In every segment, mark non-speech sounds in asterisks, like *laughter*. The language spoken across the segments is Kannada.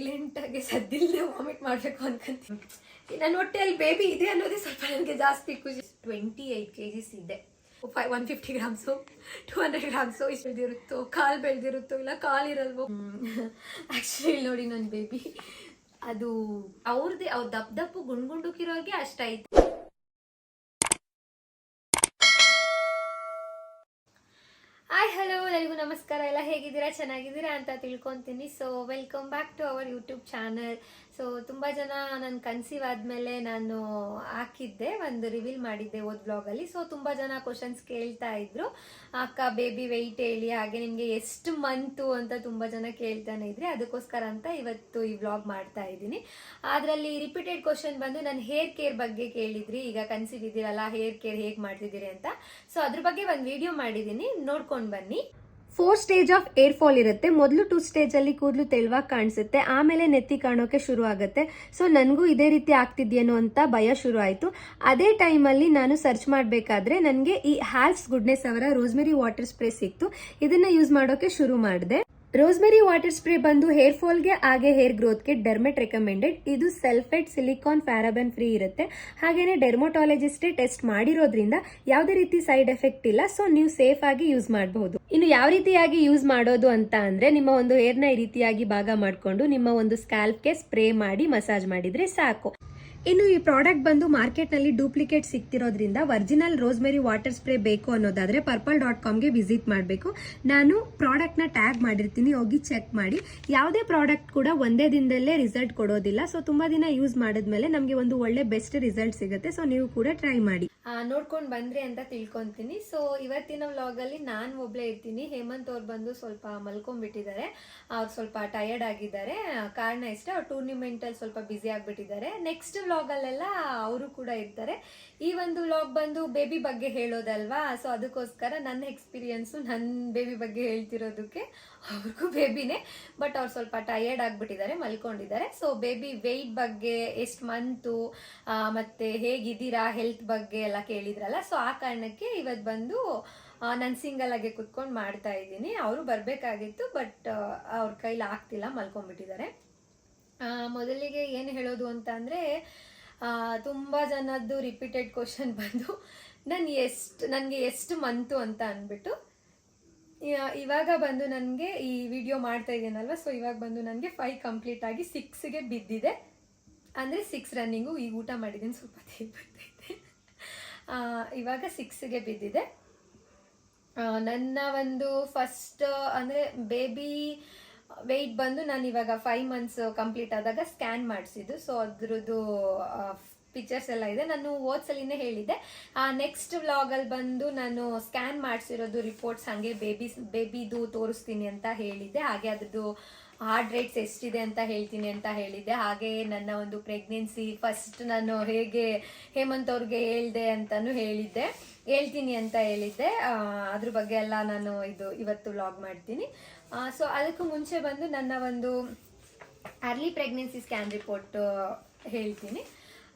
ಸೈಲೆಂಟಾಗಿ ಸದ್ದಿಲ್ಲದೆ ವಾಮಿಟ್ ಮಾಡಬೇಕು ಅನ್ಕೊಂತೀನಿ. ನನ್ನ ಹೊಟ್ಟೆಯಲ್ಲಿ ಬೇಬಿ ಇದೆ ಅನ್ನೋದೇ ಸ್ವಲ್ಪ ನನಗೆ ಜಾಸ್ತಿ ಖುಷಿ. ಟ್ವೆಂಟಿ ಏಯ್ಟ್ ಕೆ ಜಿಸ್ ಇದೆ. Five one fifty grams two hundred grams ಇಷ್ಟು ಬೆಳೆದಿರುತ್ತೋ, ಕಾಲು ಬೆಳೆದಿರುತ್ತೋ, ಇಲ್ಲ ಕಾಲು ಇರಲ್ವೋ? ಆ್ಯಕ್ಚುಲಿ ನೋಡಿ ನನ್ನ ಬೇಬಿ ಅದು ಅವ್ರದ್ದೇ ಅವ್ರು ದಪ್ಪ ದಪ್ಪು ಗುಂಡು ಗುಂಡುಕಿರೋರಿಗೆ ಅಷ್ಟೈತೆ ಹಾಯ್ ಹಲೋ ಎಲ್ಲರಿಗೂ ನಮಸ್ಕಾರ. ಎಲ್ಲ ಹೇಗಿದ್ದೀರಾ? ಚೆನ್ನಾಗಿದ್ದೀರಾ ಅಂತ ತಿಳ್ಕೊತೀನಿ. So welcome back to our YouTube channel so ತುಂಬ ಜನ ನಾನು ಕನ್ಸೀವ್ ಆದಮೇಲೆ ನಾನು ಹಾಕಿದ್ದೆ, ಒಂದು ರಿವೀಲ್ ಮಾಡಿದ್ದೆ ಓದ್ ಬ್ಲಾಗಲ್ಲಿ ಸೊ ತುಂಬ ಜನ ಕ್ವಶನ್ಸ್ ಕೇಳ್ತಾ ಇದ್ರು. ಅಕ್ಕ ಬೇಬಿ ವೆಯ್ಟ್ ಹೇಳಿ, ಹಾಗೆ ನಿಮಗೆ ಎಷ್ಟು ಮಂತು ಅಂತ ತುಂಬ ಜನ ಕೇಳ್ತಾನೆ ಇದ್ರೆ ಅದಕ್ಕೋಸ್ಕರ ಅಂತ ಇವತ್ತು ಈ ಬ್ಲಾಗ್ ಮಾಡ್ತಾ ಇದ್ದೀನಿ. ಅದರಲ್ಲಿ ರಿಪೀಟೆಡ್ ಕ್ವಶನ್ ಬಂದು ನಾನು ಹೇರ್ ಕೇರ್ ಬಗ್ಗೆ ಕೇಳಿದ್ರಿ. ಈಗ ಕನ್ಸೀವ್ ಇದ್ದೀರಲ್ಲ ಹೇರ್ ಕೇರ್ ಹೇಗೆ ಮಾಡ್ತಿದ್ದೀರಿ ಅಂತ. ಸೊ ಅದ್ರ ಬಗ್ಗೆ ಒಂದು ವಿಡಿಯೋ ಮಾಡಿದ್ದೀನಿ. ನೋಡ್ಕೊಂಡು ಬನ್ನಿ. Four stage of hair fall ಇರುತ್ತೆ. ಮೊದಲು ಟೂ ಸ್ಟೇಜ್ ಅಲ್ಲಿ ಕೂದಲು ತೆಳುವಾಗಿ ಕಾಣಿಸುತ್ತೆ. ಆಮೇಲೆ ನೆತ್ತಿ ಕಾಣೋಕೆ ಶುರು ಆಗುತ್ತೆ ಸೊ ನನಗೂ ಇದೇ ರೀತಿ ಆಗ್ತಿದ್ಯೇನೋ ಅಂತ ಭಯ ಶುರು ಆಯಿತು ಅದೇ ಟೈಮಲ್ಲಿ ನಾನು ಸರ್ಚ್ ಮಾಡಬೇಕಾದ್ರೆ ನನಗೆ ಈ ಹ್ಯಾಲ್ಸ್ ಗುಡ್ನೆಸ್ ಅವರ ರೋಸ್ಮೆರಿ ವಾಟರ್ ಸ್ಪ್ರೇ ಸಿಕ್ತು. ಇದನ್ನ ಯೂಸ್ ಮಾಡೋಕೆ ಶುರು ಮಾಡಿದೆ. ರೋಸ್ಮೆರಿ ವಾಟರ್ ಸ್ಪ್ರೇ ಬಂದು ಹೇರ್ ಫಾಲ್ಗೆ, ಹಾಗೆ ಹೇರ್ ಗ್ರೋತ್ಗೆ ಡರ್ಮೆಟ್ ರೆಕಮೆಂಡೆಡ್. ಇದು ಸಲ್ಫೇಟ್ ಸಿಲಿಕಾನ್ ಫ್ಯಾರಬನ್ ಫ್ರೀ ಇರುತ್ತೆ. ಹಾಗೇನೆ ಡೆರ್ಮೊಟಾಲಜಿಸ್ಟೇ ಟೆಸ್ಟ್ ಮಾಡಿರೋದ್ರಿಂದ ಯಾವುದೇ ರೀತಿ ಸೈಡ್ ಎಫೆಕ್ಟ್ ಇಲ್ಲ. ಸೊ ನೀವು ಸೇಫ್ ಆಗಿ ಯೂಸ್ ಮಾಡಬಹುದು. ಇನ್ನು ಯಾವ ರೀತಿಯಾಗಿ ಯೂಸ್ ಮಾಡೋದು ಅಂತ ಅಂದ್ರೆ, ನಿಮ್ಮ ಒಂದು ಹೇರ್ನ ಈ ರೀತಿಯಾಗಿ ಭಾಗ ಮಾಡಿಕೊಂಡು ನಿಮ್ಮ ಒಂದು ಸ್ಕ್ಯಾಲ್ಪ್ಗೆ ಸ್ಪ್ರೇ ಮಾಡಿ ಮಸಾಜ್ ಮಾಡಿದ್ರೆ ಸಾಕು. ಇನ್ನು ಈ ಪ್ರಾಡಕ್ಟ್ ಬಂದು ಮಾರ್ಕೆಟ್ನಲ್ಲಿ ಡೂಪ್ಲಿಕೇಟ್ ಸಿಗ್ತಿರೋದ್ರಿಂದ ಒರಿಜಿನಲ್ ರೋಸ್ಮೆರಿ ವಾಟರ್ ಸ್ಪ್ರೇ ಬೇಕು ಅನ್ನೋದಾದ್ರೆ ಪರ್ಪಲ್ ಡಾಟ್ ಕಾಮ್ಗೆ ವಿಸಿಟ್ ಮಾಡಬೇಕು. ನಾನು ಪ್ರಾಡಕ್ಟ್ನ ಟ್ಯಾಗ್ ಮಾಡಿರ್ತೀನಿ, ಹೋಗಿ ಚೆಕ್ ಮಾಡಿ. ಯಾವುದೇ ಪ್ರಾಡಕ್ಟ್ ಕೂಡ ಒಂದೇ ದಿನದಲ್ಲೇ ರಿಸಲ್ಟ್ ಕೊಡೋದಿಲ್ಲ. ಸೊ ತುಂಬಾ ದಿನ ಯೂಸ್ ಮಾಡಿದ್ಮೇಲೆ ನಮಗೆ ಒಂದು ಒಳ್ಳೆ ಬೆಸ್ಟ್ ರಿಸಲ್ಟ್ ಸಿಗುತ್ತೆ. ಸೊ ನೀವು ಕೂಡ ಟ್ರೈ ಮಾಡಿ. ನೋಡ್ಕೊಂಡು ಬಂದ್ರಿ ಅಂತ ತಿಳ್ಕೊಂತೀನಿ. ಸೊ ಇವತ್ತಿನ ವ್ಲಾಗಲ್ಲಿ ನಾನು ಒಬ್ಳೆ ಇರ್ತೀನಿ. ಹೇಮಂತ್ ಅವ್ರು ಬಂದು ಸ್ವಲ್ಪ ಮಲ್ಕೊಂಡ್ಬಿಟ್ಟಿದ್ದಾರೆ. ಅವ್ರು ಸ್ವಲ್ಪ ಟಯರ್ಡ್ ಆಗಿದ್ದಾರೆ. ಕಾರಣ ಇಷ್ಟ, ಅವ್ರು ಟೂರ್ನಿಮೆಂಟಲ್ಲಿ ಸ್ವಲ್ಪ ಬ್ಯುಸಿ ಆಗಿಬಿಟ್ಟಿದ್ದಾರೆ. ನೆಕ್ಸ್ಟ್ ವ್ಲಾಗಲ್ಲೆಲ್ಲ ಅವರು ಕೂಡ ಇರ್ತಾರೆ. ಈ ಒಂದು ವ್ಲಾಗ್ ಬಂದು ಬೇಬಿ ಬಗ್ಗೆ ಹೇಳೋದಲ್ವಾ? ಸೊ ಅದಕ್ಕೋಸ್ಕರ ನನ್ನ ಎಕ್ಸ್ಪೀರಿಯನ್ಸು ನನ್ನ ಬೇಬಿ ಬಗ್ಗೆ ಹೇಳ್ತಿರೋದಕ್ಕೆ ಅವ್ರಿಗೂ ಬೇಬಿನೇ ಬಟ್ ಅವ್ರು ಸ್ವಲ್ಪ ಟಯರ್ಡ್ ಆಗಿಬಿಟ್ಟಿದ್ದಾರೆ, ಮಲ್ಕೊಂಡಿದ್ದಾರೆ. ಸೊ ಬೇಬಿ ವೆಯ್ಟ್ ಬಗ್ಗೆ ಎಷ್ಟು ಮಂತು ಮತ್ತೆ ಹೇಗಿದ್ದೀರಾ ಹೆಲ್ತ್ ಬಗ್ಗೆ ಎಲ್ಲ ಕೇಳಿದ್ರಲ್ಲ? ಸೊ ಆ ಕಾರಣಕ್ಕೆ ಇವತ್ತು ಬಂದು ನಾನು ಸಿಂಗಲ್ ಆಗಿ ಕುತ್ಕೊಂಡು ಮಾಡ್ತಾ ಇದ್ದೀನಿ. ಅವರು ಬರಬೇಕಾಗಿತ್ತು ಬಟ್ ಅವ್ರ ಕೈಲಿ ಆಗ್ತಿಲ್ಲ, ಮಲ್ಕೊಂಡ್ಬಿಟ್ಟಿದ್ದಾರೆ. ಮೊದಲಿಗೆ ಏನು ಹೇಳೋದು ಅಂತ ಅಂದರೆ ತುಂಬ ಜನದ್ದು ರಿಪೀಟೆಡ್ ಕ್ವಶನ್ *laughs* ಬಂದು, ನಾನು ಎಷ್ಟು, ನನಗೆ ಎಷ್ಟು ಮಂತು ಅಂತ ಅಂದ್ಬಿಟ್ಟು ಇವಾಗ ಬಂದು ನನಗೆ ಈ ವಿಡಿಯೋ ಮಾಡ್ತಾ ಇದ್ದೀನಲ್ವ ಸೊ ಇವಾಗ ಬಂದು ನನಗೆ ಫೈವ್ ಕಂಪ್ಲೀಟ್ ಆಗಿ ಸಿಕ್ಸ್ಗೆ ಬಿದ್ದಿದೆ. ಅಂದರೆ ಸಿಕ್ಸ್ ರನ್ನಿಂಗು ಈಗ ಊಟ ಮಾಡಿದ್ದೀನಿ, ಸ್ವಲ್ಪ ಬರ್ತೈತೆ ಇವಾಗ ಸಿಕ್ಸ್ಗೆ ಬಿದ್ದಿದೆ. ನನ್ನ ಒಂದು ಫಸ್ಟ್ ಅಂದರೆ ಬೇಬಿ ವೆಯ್ಟ್ ಬಂದು ನಾನು ಇವಾಗ ಫೈವ್ ಮಂತ್ಸ್ ಕಂಪ್ಲೀಟ್ ಆದಾಗ ಸ್ಕ್ಯಾನ್ ಮಾಡಿಸಿದ್ದು. ಸೊ ಅದ್ರದ್ದು ಪಿಕ್ಚರ್ಸ್ ಎಲ್ಲ ಇದೆ. ನಾನು ಓದ್ಸಲಿನೇ ಹೇಳಿದ್ದೆ. ನೆಕ್ಸ್ಟ್ ವ್ಲಾಗಲ್ಲಿ ಬಂದು ನಾನು ಸ್ಕ್ಯಾನ್ ಮಾಡಿಸಿರೋದು ರಿಪೋರ್ಟ್ಸ್ ಹಾಗೆ ಬೇಬಿ ಬೇಬಿದು ತೋರಿಸ್ತೀನಿ ಅಂತ ಹೇಳಿದ್ದೆ. ಹಾಗೆ ಅದ್ರದ್ದು ಹಾರ್ಟ್ ರೇಟ್ಸ್ ಎಷ್ಟಿದೆ ಅಂತ ಹೇಳ್ತೀನಿ ಅಂತ ಹೇಳಿದ್ದೆ. ಹಾಗೆ ನನ್ನ ಒಂದು ಪ್ರೆಗ್ನೆನ್ಸಿ ಫಸ್ಟ್ ನಾನು ಹೇಗೆ ಹೇಮಂತ್ ಅವ್ರಿಗೆ ಹೇಳ್ದೆ ಅಂತಲೂ ಹೇಳಿದ್ದೆ. ಹೇಳ್ತೀನಿ ಅಂತ ಹೇಳಿದ್ದೆ. ಅದ್ರ ಬಗ್ಗೆ ಎಲ್ಲ ನಾನು ಇದು ಇವತ್ತು ವ್ಲಾಗ್ ಮಾಡ್ತೀನಿ. ಸೊ ಅದಕ್ಕೂ ಮುಂಚೆ ಬಂದು ನನ್ನ ಒಂದು ಅರ್ಲಿ ಪ್ರೆಗ್ನೆನ್ಸಿ ಸ್ಕ್ಯಾನ್ ರಿಪೋರ್ಟ್ ಹೇಳ್ತೀನಿ.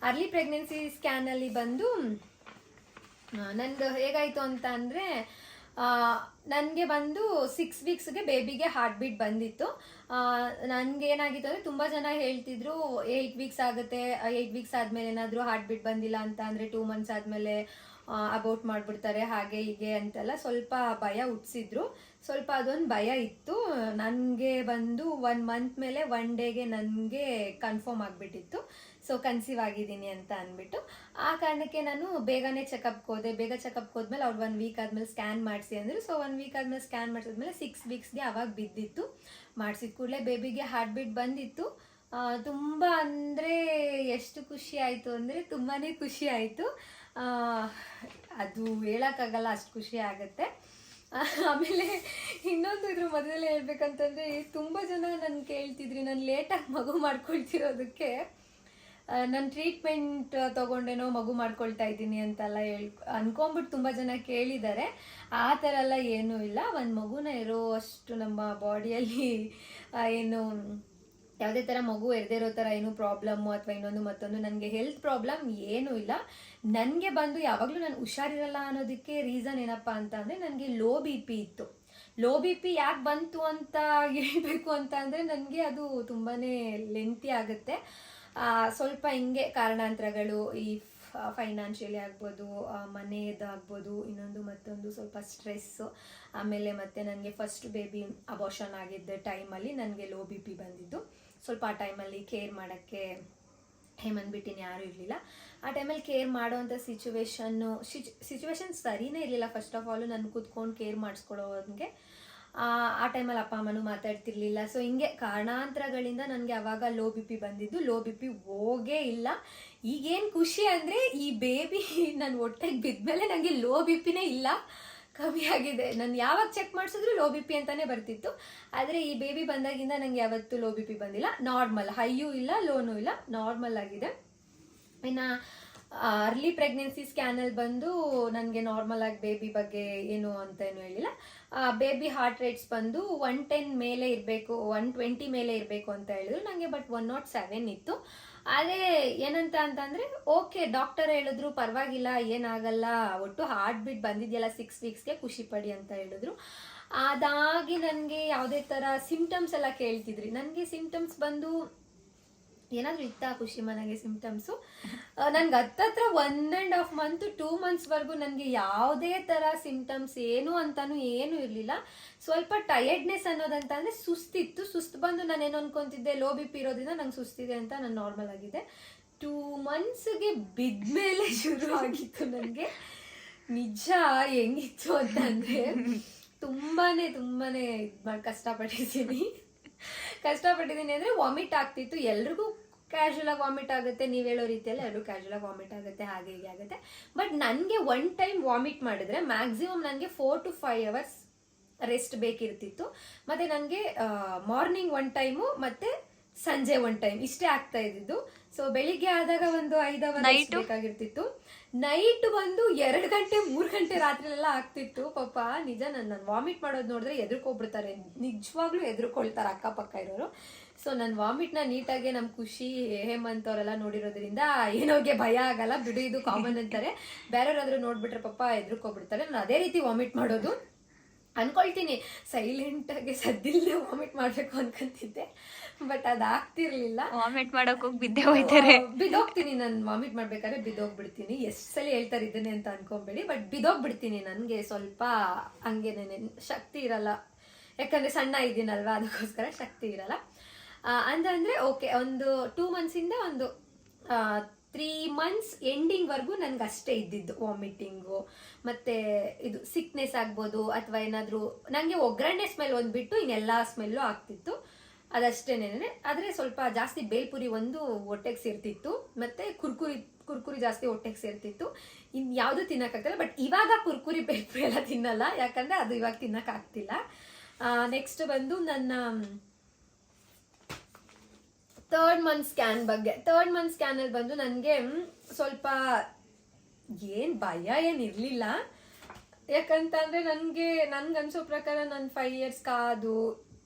ಅರ್ಲಿ ಪ್ರೆಗ್ನೆನ್ಸಿ ಸ್ಕ್ಯಾನಲ್ಲಿ ಬಂದು ನಂದು ಹೇಗಾಯಿತು ಅಂತ ಅಂದರೆ ನನಗೆ ಬಂದು ಸಿಕ್ಸ್ ವೀಕ್ಸ್ಗೆ ಬೇಬಿಗೆ ಹಾರ್ಟ್ ಬೀಟ್ ಬಂದಿತ್ತು. ನನಗೆ ಏನಾಗಿತ್ತು ಅಂದರೆ ತುಂಬ ಜನ ಹೇಳ್ತಿದ್ರು ಏಯ್ಟ್ ವೀಕ್ಸ್ ಆಗುತ್ತೆ ಏಯ್ಟ್ ವೀಕ್ಸ್ ಆದಮೇಲೆ ಏನಾದರೂ ಹಾರ್ಟ್ ಬೀಟ್ ಬಂದಿಲ್ಲ ಅಂತ ಅಂದರೆ ಟೂ ಮಂತ್ಸ್ ಆದಮೇಲೆ ಅಬೌಟ್ ಮಾಡಿಬಿಡ್ತಾರೆ, ಹಾಗೆ ಹೀಗೆ ಅಂತೆಲ್ಲ ಸ್ವಲ್ಪ ಭಯ ಹುಟ್ಟಿಸಿದ್ರು ಸ್ವಲ್ಪ ಅದೊಂದು ಭಯ ಇತ್ತು. ನನಗೆ ಬಂದು ಒನ್ ಮಂತ್ ಮೇಲೆ ಒನ್ ಡೇಗೆ ನನಗೆ ಕನ್ಫರ್ಮ್ ಆಗಿಬಿಟ್ಟಿತ್ತು. ಸೊ ಕನ್ಸೀವ್ ಆಗಿದ್ದೀನಿ ಅಂತ ಅಂದ್ಬಿಟ್ಟು. ಆ ಕಾರಣಕ್ಕೆ ನಾನು ಬೇಗನೆ ಚೆಕಪ್ಗೆ ಹೋದೆ. ಬೇಗ ಚೆಕಪ್ಗೆ ಹೋದ್ಮೇಲೆ ಅವ್ರು ಒನ್ ವೀಕ್ ಆದಮೇಲೆ ಸ್ಕ್ಯಾನ್ ಮಾಡಿಸಿ ಅಂದರು. ಸೊ ಒನ್ ವೀಕ್ ಆದಮೇಲೆ ಸ್ಕ್ಯಾನ್ ಮಾಡಿಸಿದ್ಮೇಲೆ ಸಿಕ್ಸ್ ವೀಕ್ಸ್ಗೆ ಅವಾಗ ಬಿದ್ದಿತ್ತು. ಮಾಡಿಸಿದ ಕೂಡಲೇ ಬೇಬಿಗೆ ಹಾರ್ಟ್ ಬೀಟ್ ಬಂದಿತ್ತು. ತುಂಬ ಅಂದರೆ ಎಷ್ಟು ಖುಷಿ ಆಯಿತು ಅಂದರೆ ತುಂಬಾ ಖುಷಿ ಆಯಿತು. ಅದು ಹೇಳೋಕ್ಕಾಗಲ್ಲ, ಅಷ್ಟು ಖುಷಿ ಆಗುತ್ತೆ. *laughs* ಆಮೇಲೆ ಇನ್ನೊಂದು ಇದ್ರ ಮಧ್ಯದಲ್ಲಿ ಹೇಳ್ಬೇಕಂತಂದ್ರೆ ತುಂಬ ಜನ ನಾನು ಕೇಳ್ತಿದ್ರಿ, ನಾನು ಲೇಟಾಗಿ ಮಗು ಮಾಡ್ಕೊಳ್ತಿರೋದಕ್ಕೆ. ನಾನು ಟ್ರೀಟ್ಮೆಂಟ್ ತಗೊಂಡೇನೋ ಮಗು ಮಾಡ್ಕೊಳ್ತಾ ಇದ್ದೀನಿ ಅಂತೆಲ್ಲ ಹೇಳ್ ಅನ್ಕೊಂಬಿಟ್ಟು ತುಂಬ ಜನ ಕೇಳಿದ್ದಾರೆ. ಆ ಥರ ಎಲ್ಲ ಏನೂ ಇಲ್ಲ. ಒಂದು ಮಗುನ ಇರೋ ಅಷ್ಟು ನಮ್ಮ ಬಾಡಿಯಲ್ಲಿ ಏನು ಯಾವುದೇ ಥರ ಮಗು ಎರದೇ ಇರೋ ಥರ ಏನು ಪ್ರಾಬ್ಲಮ್ಮು ಅಥವಾ ಇನ್ನೊಂದು ಮತ್ತೊಂದು ನನಗೆ ಹೆಲ್ತ್ ಪ್ರಾಬ್ಲಮ್ ಏನೂ ಇಲ್ಲ. ನನಗೆ ಬಂದು ಯಾವಾಗಲೂ ನಾನು ಹುಷಾರಿರಲ್ಲ ಅನ್ನೋದಕ್ಕೆ ರೀಸನ್ ಏನಪ್ಪ ಅಂತ ಅಂದರೆ ನನಗೆ ಲೋ ಬಿ ಪಿ ಇತ್ತು. ಲೋ ಬಿ ಪಿ ಯಾಕೆ ಬಂತು ಅಂತ ಹೇಳಬೇಕು ಅಂತ ಅಂದರೆ ನನಗೆ ಅದು ತುಂಬಾ ಲೆಂತಿ ಆಗುತ್ತೆ. ಸ್ವಲ್ಪ ಹಿಂಗೆ ಕಾರಣಾಂತರಗಳು, ಈ ಫೈನಾನ್ಷಿಯಲಿ ಆಗ್ಬೋದು ಮನೆಯದಾಗ್ಬೋದು ಇನ್ನೊಂದು ಮತ್ತೊಂದು ಸ್ವಲ್ಪ ಸ್ಟ್ರೆಸ್ಸು ಆಮೇಲೆ ಮತ್ತೆ ನನಗೆ ಫಸ್ಟ್ ಬೇಬಿ ಅಬೋಷನ್ ಆಗಿದ್ದ ಟೈಮಲ್ಲಿ ನನಗೆ ಲೋ ಬಿ ಪಿ ಬಂದಿದ್ದು. ಸ್ವಲ್ಪ ಆ ಟೈಮಲ್ಲಿ ಕೇರ್ ಮಾಡೋಕ್ಕೆ ಹೇಮಂದ್ಬಿಟ್ಟಿನ ಯಾರೂ ಇರಲಿಲ್ಲ. ಆ ಟೈಮಲ್ಲಿ ಕೇರ್ ಮಾಡೋವಂಥ ಸಿಚುವೇಶನ್ನು ಸಿಚುವೇಶನ್ ಸರಿನೇ ಇರಲಿಲ್ಲ. ಫಸ್ಟ್ ಆಫ್ ಆಲು ನಾನು ಕೂತ್ಕೊಂಡು ಕೇರ್ ಮಾಡಿಸ್ಕೊಳ್ಳೋವಂಗೆ ಆ ಟೈಮಲ್ಲಿ ಅಪ್ಪ, ಅಮ್ಮನೂ ಮಾತಾಡ್ತಿರ್ಲಿಲ್ಲ. ಸೊ ಹಿಂಗೆ ಕಾರಣಾಂತರಗಳಿಂದ ನನಗೆ ಅವಾಗ ಲೋ ಬಿ ಪಿ ಬಂದಿದ್ದು. ಲೋ ಬಿ ಪಿ ಹೋಗೇ ಇಲ್ಲ. ಈಗೇನು ಖುಷಿ ಅಂದರೆ ಈ ಬೇಬಿ *laughs* ನನ್ನ ಹೊಟ್ಟೆಗೆ ಬಿದ್ಮೇಲೆ ನನಗೆ ಲೋ ಬಿ ಪಿನೇ ಇಲ್ಲ. ಕಮ್ಮಿ ಆಗಿದೆ. ನಾನು ಯಾವಾಗ ಚೆಕ್ ಮಾಡಿಸಿದ್ರು ಲೋ ಬಿ ಪಿ ಅಂತಲೇ ಬರ್ತಿತ್ತು. ಆದರೆ ಈ ಬೇಬಿ ಬಂದಾಗಿಂದ ನನಗೆ ಯಾವತ್ತೂ ಲೋ ಬಿ ಪಿ ಬಂದಿಲ್ಲ. ನಾರ್ಮಲ್ ಹೈಯೂ ಇಲ್ಲ ಲೋನೂ ಇಲ್ಲ. ನಾರ್ಮಲ್ ಆಗಿದೆ. ಇನ್ನು ಅರ್ಲಿ ಪ್ರೆಗ್ನೆನ್ಸಿ ಸ್ಕ್ಯಾನಲ್ಲಿ ಬಂದು ನನಗೆ ನಾರ್ಮಲ್ ಆಗಿ ಬೇಬಿ ಬಗ್ಗೆ ಏನು ಅಂತ ಏನು ಹೇಳಿಲ್ಲ ಬೇಬಿ ಹಾರ್ಟ್ ರೇಟ್ಸ್ ಬಂದು ಒನ್ ಟೆನ್ ಮೇಲೆ ಇರಬೇಕು ಒನ್ ಟ್ವೆಂಟಿ ಮೇಲೆ ಇರಬೇಕು ಅಂತ ಹೇಳಿದ್ರು. ನನಗೆ ಬಟ್ ಒನ್ ನಾಟ್ ಸೆವೆನ್ ಇತ್ತು. ಅದೇ ಏನಂತ ಅಂತಂದರೆ ಓಕೆ ಡಾಕ್ಟರ್ ಹೇಳಿದ್ರು, ಪರವಾಗಿಲ್ಲ, ಏನಾಗಲ್ಲ, ಒಟ್ಟು ಹಾರ್ಟ್ ಬೀಟ್ ಬಂದಿದೆಯಲ್ಲ ಸಿಕ್ಸ್ ವೀಕ್ಸ್ಗೆ ಖುಷಿ ಪಡಿ ಅಂತ ಹೇಳಿದ್ರು. ಅದಾಗಿ ನನಗೆ ಯಾವುದೇ ಥರ ಸಿಂಪ್ಟಮ್ಸ್ ಎಲ್ಲ ಕೇಳ್ತಿದ್ರಿ. ನನಗೆ ಸಿಮ್ಟಮ್ಸ್ ಬಂದು ಏನಾದರೂ ಇತ್ತಾ ಖುಷಿ ಮನೆಗೆ ಸಿಂಪ್ಟಮ್ಸು ನನ್ಗೆ ಹತ್ತತ್ರ one and half month two ಮಂತ್ಸ್ವರೆಗೂ ನನಗೆ ಯಾವುದೇ ಥರ ಸಿಮ್ಟಮ್ಸ್ ಏನು ಅಂತಾನು ಏನೂ ಇರಲಿಲ್ಲ. ಸ್ವಲ್ಪ ಟಯರ್ಡ್ನೆಸ್ ಅನ್ನೋದಂತ ಅಂದರೆ ಸುಸ್ತಿತ್ತು. ಸುಸ್ತು ಬಂದು ನಾನು ಏನು ಅನ್ಕೊಂತಿದ್ದೆ ಲೋ ಬಿ ಪಿ ಇರೋದ್ರಿಂದ ನಂಗೆ ಸುಸ್ತಿದೆ ಅಂತ ನಾನು ನಾರ್ಮಲ್ ಆಗಿದೆ ಟೂ ಮಂತ್ಸ್ಗೆ ಬಿದ್ಮೇಲೆ ಶುರು ಆಗಿತ್ತು ನನಗೆ. ನಿಜ, ಹೆಂಗಿತ್ತು ಅಂತಂದರೆ ತುಂಬಾನೇ ತುಂಬಾನೇ ಇದು ಮಾಡಿ, ಕಷ್ಟಪಟ್ಟಿದ್ದೀನಿ. ಕಷ್ಟಪಟ್ಟಿದ್ದೀನಿ ಅಂದರೆ ವಾಮಿಟ್ ಆಗ್ತಿತ್ತು. ಎಲ್ರಿಗೂ ಕ್ಯಾಶುವಲ್ ಆಗಿ ವಾಮಿಟ್ ಆಗುತ್ತೆ. ನೀವು ಹೇಳೋ ರೀತಿಯಲ್ಲಿ ಎಲ್ಲರೂ ಕ್ಯಾಶುವಲ್ ಆಗಿ ವಾಮಿಟ್ ಆಗುತ್ತೆ ಹಾಗೆ ಹೀಗೆ ಆಗುತ್ತೆ. ಬಟ್ ನನಗೆ ಒನ್ ಟೈಮ್ ವಾಮಿಟ್ ಮಾಡಿದ್ರೆ ಮ್ಯಾಕ್ಸಿಮಮ್ ನನಗೆ four to five hours rest ಬೇಕಿರ್ತಿತ್ತು. ಮತ್ತೆ ನನಗೆ ಮಾರ್ನಿಂಗ್ ಒನ್ ಟೈಮು ಮತ್ತೆ ಸಂಜೆ ಒನ್ ಟೈಮ್ ಇಷ್ಟೇ ಆಗ್ತಾ ಇದ್ದಿದ್ದು. ಸೊ ಬೆಳಿಗ್ಗೆ ಆದಾಗ ಒಂದು ಐದು ಅವರ್ ಬೇಕಾಗಿರ್ತಿತ್ತು. ನೈಟ್ ಬಂದು ಎರಡು ಗಂಟೆ, ಮೂರು ಗಂಟೆ ರಾತ್ರಿ ಎಲ್ಲ ಆಗ್ತಿತ್ತು. ಪಾಪ ನಿಜ ನನ್ನ ನಾನು ವಾಮಿಟ್ ಮಾಡೋದು ನೋಡಿದ್ರೆ ಎದುರ್ಕೊಬಿಡ್ತಾರೆ. ನಿಜವಾಗ್ಲೂ ಎದುರ್ಕೊಳ್ತಾರೆ ಅಕ್ಕಪಕ್ಕ ಇರೋರು. ಸೊ ನನ್ನ ವಾಮಿಟ್ನ ನೀಟಾಗಿ ನಮ್ಮ ಖುಷಿ, ಹೇಮಂತ್ ಅವರೆಲ್ಲ ನೋಡಿರೋದ್ರಿಂದ ಏನೋಗೆ ಭಯ ಆಗಲ್ಲ. ಬಿಡು, ಇದು ಕಾಮನ್ ಅಂತಾರೆ. ಬೇರೆಯವ್ರಾದ್ರೂ ನೋಡ್ಬಿಟ್ರೆ ಪಾಪ ಎದುರ್ಕೊಬಿಡ್ತಾರೆ. ನಾನು ಅದೇ ರೀತಿ ವಾಮಿಟ್ ಮಾಡೋದು. ಅನ್ಕೊಳ್ತೀನಿ. ಸೈಲೆಂಟಾಗಿ ಸದ್ದಿಲ್ಲದೆ ವಾಮಿಟ್ ಮಾಡಬೇಕು ಅನ್ಕೊಂತಿದ್ದೆ. ಬಟ್ ಅದಾಗ್ತಿರ್ಲಿಲ್ಲ ವಾಮಿಟ್ ಮಾಡಕ್ ಹೋಗಿ ಬಿದ್ದೆ ಹೋಯ್ತಾರೆ. ಬಿದೋಗ್ತೀನಿ ನಾನು. ವಾಮಿಟ್ ಮಾಡ್ಬೇಕಾದ್ರೆ ಬಿದೋಗ್ಬಿಡ್ತೀನಿ ಎಷ್ಟು ಸಲ ಹೇಳ್ತಾರೆ ಇದನ್ನೇ ಅಂತ ಅನ್ಕೊಂಬೇಡಿ. ಬಟ್ ಬಿದ್ದೋಗ್ಬಿಡ್ತೀನಿ ನನಗೆ ಸ್ವಲ್ಪ ಹಂಗೇನೆ. ಶಕ್ತಿ ಇರಲ್ಲ. ಯಾಕಂದ್ರೆ ಸಣ್ಣ ಇದ್ದೀನಲ್ವಾ? ಅದಕ್ಕೋಸ್ಕರ ಶಕ್ತಿ ಇರಲ್ಲ. ಅಂದ್ರೆ ಅಂತಂದ್ರೆ ಓಕೆ ಒಂದು ಟೂ ಮಂತ್ಸಿಂದ ಒಂದು ತ್ರೀ ಮಂತ್ಸ್ ಎಂಡಿಂಗ್ವರೆಗೂ ನನಗೆ ಅಷ್ಟೇ ಇದ್ದಿದ್ದು ವಾಮಿಟಿಂಗು ಮತ್ತು ಇದು ಸಿಕ್ನೆಸ್ ಆಗ್ಬೋದು ಅಥವಾ ಏನಾದರೂ ನನಗೆ ಒಗ್ಗರಣೆ ಸ್ಮೆಲ್ ಒಂದು ಬಿಟ್ಟು ಇನ್ನೆಲ್ಲ ಸ್ಮೆಲ್ಲು ಆಗ್ತಿತ್ತು. ಅದಷ್ಟೇನೆ ಆದರೆ ಸ್ವಲ್ಪ ಜಾಸ್ತಿ ಬೇಲ್ಪುರಿ ಒಂದು ಹೊಟ್ಟೆಗೆ ಸೇರ್ತಿತ್ತು. ಮತ್ತು ಕುರ್ಕುರಿ ಕುರ್ಕುರಿ ಜಾಸ್ತಿ ಹೊಟ್ಟೆಗೆ ಸೇರ್ತಿತ್ತು. ಇನ್ನು ಯಾವುದು ತಿನ್ನೋಕ್ಕಾಗ್ತಿಲ್ಲ ಬಟ್ ಇವಾಗ ಕುರ್ಕುರಿ ಬೇಲ್ಪುರಿ ಎಲ್ಲ ತಿನ್ನಲ್ಲ. ಯಾಕಂದರೆ ಅದು ಇವಾಗ ತಿನ್ನೋಕ್ಕಾಗ್ತಿಲ್ಲ ನೆಕ್ಸ್ಟ್ ಬಂದು ನನ್ನ ತರ್ಡ್ ಮಂತ್ ಸ್ಕ್ಯಾನ್ ಬಗ್ಗೆ. ತರ್ಡ್ ಮಂತ್ ಸ್ಕ್ಯಾನಲ್ಲಿ ಬಂದು ನನಗೆ ಸ್ವಲ್ಪ ಏನು ಭಯ ಏನು ಇರಲಿಲ್ಲ. ಯಾಕಂತಂದರೆ ನನಗೆ, ನನ್ಗೆ ಅನ್ಸೋ ಪ್ರಕಾರ ನಾನು ಫೈವ್ ಇಯರ್ಸ್ ಕಾದು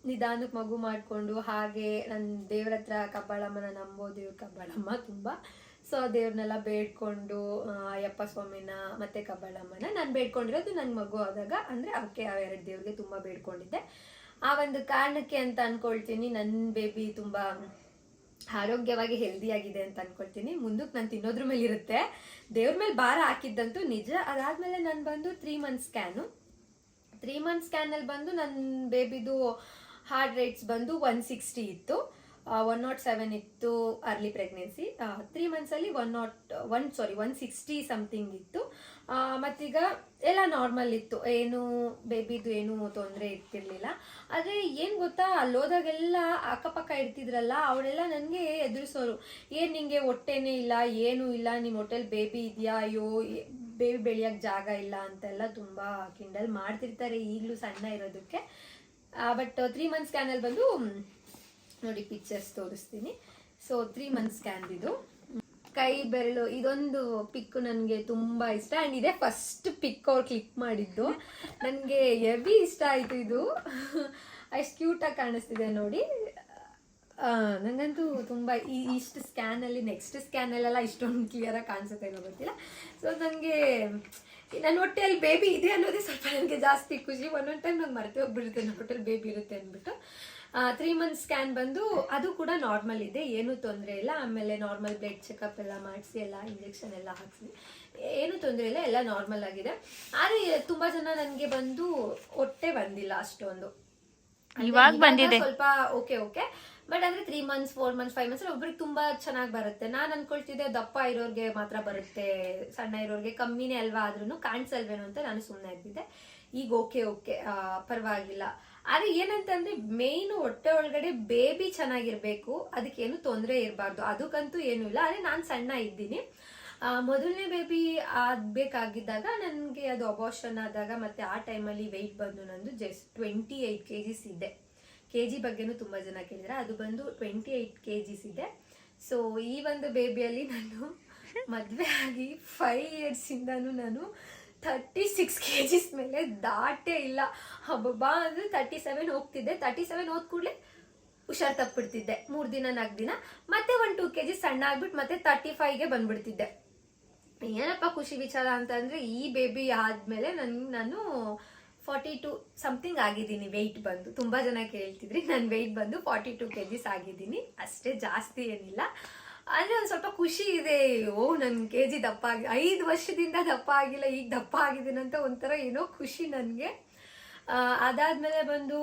ನಿಧಾನಕ್ಕೆ ಮಗು ಮಾಡಿಕೊಂಡು, ಹಾಗೆ ನನ್ನ ದೇವ್ರ ಹತ್ರ ಕಬ್ಬಾಳಮ್ಮನ ನಂಬೋ ದೇವ್ರ ಕಬ್ಬಾಳಮ್ಮ ತುಂಬ. ಸೊ ದೇವ್ರನ್ನೆಲ್ಲ ಬೇಡ್ಕೊಂಡು ಅಯ್ಯಪ್ಪ ಸ್ವಾಮಿನ ಮತ್ತೆ ಕಬ್ಬಾಳಮ್ಮನ ನಾನು ಬೇಡ್ಕೊಂಡಿರೋದು ನನ್ನ ಮಗು ಆದಾಗ. ಅಂದರೆ ಅವಕ್ಕೆ ಆ ಎರಡು ದೇವ್ರಿಗೆ ತುಂಬ ಬೇಡ್ಕೊಂಡಿದ್ದೆ. ಆ ಒಂದು ಕಾರಣಕ್ಕೆ ಅಂತ ಅಂದ್ಕೊಳ್ತೀನಿ ನನ್ನ ಬೇಬಿ ತುಂಬ ಆರೋಗ್ಯವಾಗಿ ಹೆಲ್ದಿ ಆಗಿದೆ ಅಂತ ಅನ್ಕೊಳ್ತೀನಿ. ಮುಂದಕ್ಕೆ ನಾನು ತಿನ್ನೋದ್ರ ಮೇಲೆ ಇರುತ್ತೆ. ದೇವ್ರ ಮೇಲೆ ಭಾರ ಹಾಕಿದ್ದಂತೂ ನಿಜ. ಅದಾದ್ಮೇಲೆ ನಾನು ಬಂದು three month scan three month ಸ್ಕ್ಯಾನಲ್ಲಿ ಬಂದು ನನ್ನ ಬೇಬಿದು ಹಾರ್ಟ್ ರೇಟ್ಸ್ ಬಂದು ಒನ್ ಸಿಕ್ಸ್ಟಿ ಇತ್ತು. ಒನ್ ನಾಟ್ ಸೆವೆನ್ ಇತ್ತು early pregnancy three ಮಂತ್ಸಲ್ಲಿ one naught one sorry one sixty something ಇತ್ತು. ಮತ್ತೀಗ ಎಲ್ಲ ನಾರ್ಮಲ್ ಇತ್ತು. ಏನು ಬೇಬಿದು ಏನು ತೊಂದರೆ ಇರ್ತಿರ್ಲಿಲ್ಲ. ಆದರೆ ಏನು ಗೊತ್ತಾ, ಅಲ್ಲೋದಾಗೆಲ್ಲ ಅಕ್ಕಪಕ್ಕ ಇರ್ತಿದ್ರಲ್ಲ, ಅವರೆಲ್ಲ ನನಗೆ ಎದುರಿಸೋರು. ಏನು ನಿಮಗೆ ಹೊಟ್ಟೆನೇ ಇಲ್ಲ, ಏನೂ ಇಲ್ಲ ನಿಮ್ಮ ಹೊಟ್ಟೆಲಿ ಬೇಬಿ ಇದೆಯಾ? ಅಯ್ಯೋ ಬೇಬಿ ಬೆಳೆಯೋಕ್ಕೆ ಜಾಗ ಇಲ್ಲ ಅಂತೆಲ್ಲ ತುಂಬ ಕಿಂಡಲ್ ಮಾಡ್ತಿರ್ತಾರೆ ಈಗಲೂ ಸಣ್ಣ ಇರೋದಕ್ಕೆ. ಬಟ್ ತ್ರೀ ಮಂತ್ ಸ್ಕ್ಯಾನಲ್ಲಿ ಬಂದು ನೋಡಿ ಪಿಕ್ಚರ್ಸ್ ತೋರಿಸ್ತೀನಿ. ಸೊ ತ್ರೀ ಮಂತ್ ಸ್ಕ್ಯಾನ್ ಇದು. ಕೈ ಬೆರಳು ಇದೊಂದು ಪಿಕ್ ನನಗೆ ತುಂಬ ಇಷ್ಟ. ಆ್ಯಂಡ್ ಇದೇ ಫಸ್ಟ್ ಪಿಕ್ ಅವ್ರು ಕ್ಲಿಕ್ ಮಾಡಿದ್ದು. ನನಗೆ ಹೆವಿ ಇಷ್ಟ ಆಯಿತು ಇದು. ಅಷ್ಟು ಕ್ಯೂಟಾಗಿ ಕಾಣಿಸ್ತಿದೆ ನೋಡಿ. ನನಗಂತೂ ನಂಗಂತೂ ತುಂಬ ಈ ಇಷ್ಟು ಸ್ಕ್ಯಾನಲ್ಲಿ ನೆಕ್ಸ್ಟ್ ಸ್ಕ್ಯಾನಲ್ಲೆಲ್ಲ ಇಷ್ಟೊಂದು ಕ್ಲಿಯರಾಗಿ ಕಾಣಿಸುತ್ತೆ ಏನೋ ಗೊತ್ತಿಲ್ಲ. ಸೊ ನನಗೆ ನನ್ನ ಹೊಟ್ಟೆಯಲ್ಲಿ ಬೇಬಿ ಇದೆ ಅನ್ನೋದೇ ಸ್ವಲ್ಪ ನನಗೆ ಜಾಸ್ತಿ ಖುಷಿ. ಒಂದೊಂದು ಟೈಮ್ ನಂಗೆ ಮರೆತೇ ಹೋಗ್ಬಿಡುತ್ತೆ. ನನ್ನ ಹೊಟ್ಟೆಲಿ ಬೇಬಿ ಇರುತ್ತೆ ಅಂದ್ಬಿಟ್ಟು. ತ್ರೀ ಮಂತ್ ಸ್ಕ್ಯಾನ್ ಬಂದು ಅದು ಕೂಡ ನಾರ್ಮಲ್ ಇದೆ ಏನೂ ತೊಂದರೆ ಇಲ್ಲ. ಆಮೇಲೆ ನಾರ್ಮಲ್ ಬ್ಲಡ್ ಚೆಕಪ್ ಎಲ್ಲ ಮಾಡಿಸಿ ಎಲ್ಲ ಇಂಜೆಕ್ಷನ್ ಎಲ್ಲ ಹಾಕ್ಸಿ. ಏನು ತೊಂದರೆ ಇಲ್ಲ ಎಲ್ಲ ನಾರ್ಮಲ್ ಆಗಿದೆ. ಆದರೆ ತುಂಬ ಜನ ನನಗೆ ಬಂದು ಹೊಟ್ಟೆ ಬಂದಿಲ್ಲ ಅಷ್ಟೊಂದು. ಇವಾಗ ಬಂದಿದೆ. ಸ್ವಲ್ಪ ಓಕೆ ಓಕೆ ಬಟ್ ಅಂದ್ರೆ three months four months five months ಒಬ್ರಿಗೆ ತುಂಬಾ ಚೆನ್ನಾಗಿ ಬರುತ್ತೆ. ನಾನು ಅನ್ಕೊಳ್ತಿದ್ದೆ ದಪ್ಪ ಇರೋರ್ಗೆ ಮಾತ್ರ ಬರುತ್ತೆ ಸಣ್ಣ ಇರೋರ್ಗೆ ಕಮ್ಮಿನೇ ಅಲ್ವಾ ಆದ್ರೂ ಕಾಣಿಸಲ್ವೇನೋ ಅಂತ ನಾನು ಸುಮ್ಮನೆ ಇದ್ದಿದ್ದೆ. ಈಗ ಓಕೆ ಓಕೆ ಪರವಾಗಿಲ್ಲ. ಆದ್ರೆ ಏನಂತಂದ್ರೆ ಮೇಯ್ನು ಹೊಟ್ಟೆ ಒಳಗಡೆ ಬೇಬಿ ಚೆನ್ನಾಗಿರ್ಬೇಕು, ಅದಕ್ಕೇನು ತೊಂದರೆ ಇರಬಾರ್ದು. ಅದಕ್ಕಂತೂ ಏನೂ ಇಲ್ಲ. ಆದ್ರೆ ನಾನು ಸಣ್ಣ ಇದ್ದೀನಿ. ಮೊದಲನೇ ಬೇಬಿ ಆಗ್ಬೇಕಾಗಿದ್ದಾಗ ನನಗೆ ಅದು ಅಬಾರ್ಷನ್ ಆದಾಗ ಮತ್ತೆ ಆ ಟೈಮಲ್ಲಿ ವೆಯ್ಟ್ ಬಂದು ನಂದು just twenty eight K Gs ಇದೆ. ಕೆ ಜಿ ಬಗ್ಗೆನೂ ತುಂಬ ಜನ ಕೇಳಿದ್ರೆ. ಅದು ಬಂದು ಟ್ವೆಂಟಿ ಏಯ್ಟ್ ಕೆ ಜಿಸ್ ಇದೆ. ಸೊ ಈ ಒಂದು ಬೇಬಿಯಲ್ಲಿ ನಾನು ಮದುವೆ ಆಗಿ ಫೈವ್ ಇಯರ್ಸಿಂದನೂ ನಾನು ಥರ್ಟಿ ಸಿಕ್ಸ್ ಕೆ ಜಿಸ್ ಮೇಲೆ ದಾಟೇ ಇಲ್ಲ. ಹಬ್ಬಬ್ಬಾ ಅಂದರೆ ತರ್ಟಿ ಸೆವೆನ್ ಹೋಗ್ತಿದ್ದೆ. ತರ್ಟಿ ಸೆವೆನ್ ಹೋದ ಕೂಡಲೇ ಹುಷಾರ್ ತಪ್ಪಿಡ್ತಿದ್ದೆ. ಮೂರು ದಿನ, ನಾಲ್ಕು ದಿನ. ಮತ್ತೆ ಒಂದು ಟೂ ಕೆ ಜಿ ಸಣ್ಣ ಆಗ್ಬಿಟ್ಟು ಮತ್ತೆ ತರ್ಟಿ ಫೈವ್ಗೆ ಬಂದ್ಬಿಡ್ತಿದ್ದೆ. ಏನಪ್ಪ ಖುಷಿ ವಿಚಾರ ಅಂತಂದರೆ, ಈ ಬೇಬಿ ಆದಮೇಲೆ ನನ್ನ ನಾನು ಫಾರ್ಟಿ ಟು ಸಮಥಿಂಗ್ ಆಗಿದ್ದೀನಿ. ವೆಯ್ಟ್ ಬಂದು. ತುಂಬ ಜನ ಕೇಳ್ತಿದ್ರಿ ನನ್ನ ವೆಯ್ಟ್ ಬಂದು ಫಾರ್ಟಿ ಟು ಕೆ ಜಿಸ್ ಆಗಿದ್ದೀನಿ. ಅಷ್ಟೇ ಜಾಸ್ತಿ ಏನಿಲ್ಲ. ಅಂದ್ರೆ ಒಂದು ಸ್ವಲ್ಪ ಖುಷಿ ಇದೆ ಓ ನನ್ನ ಕೆ ಜಿ ದಪ್ಪ ಆಗಿ, ಐದು ವರ್ಷದಿಂದ ದಪ್ಪ ಆಗಿಲ್ಲ, ಈಗ ದಪ್ಪ ಆಗಿದ್ದೀನಿ ಅಂತ ಒಂಥರ ಏನೋ ಖುಷಿ ನನಗೆ. ಅದಾದ್ಮೇಲೆ ಬಂದು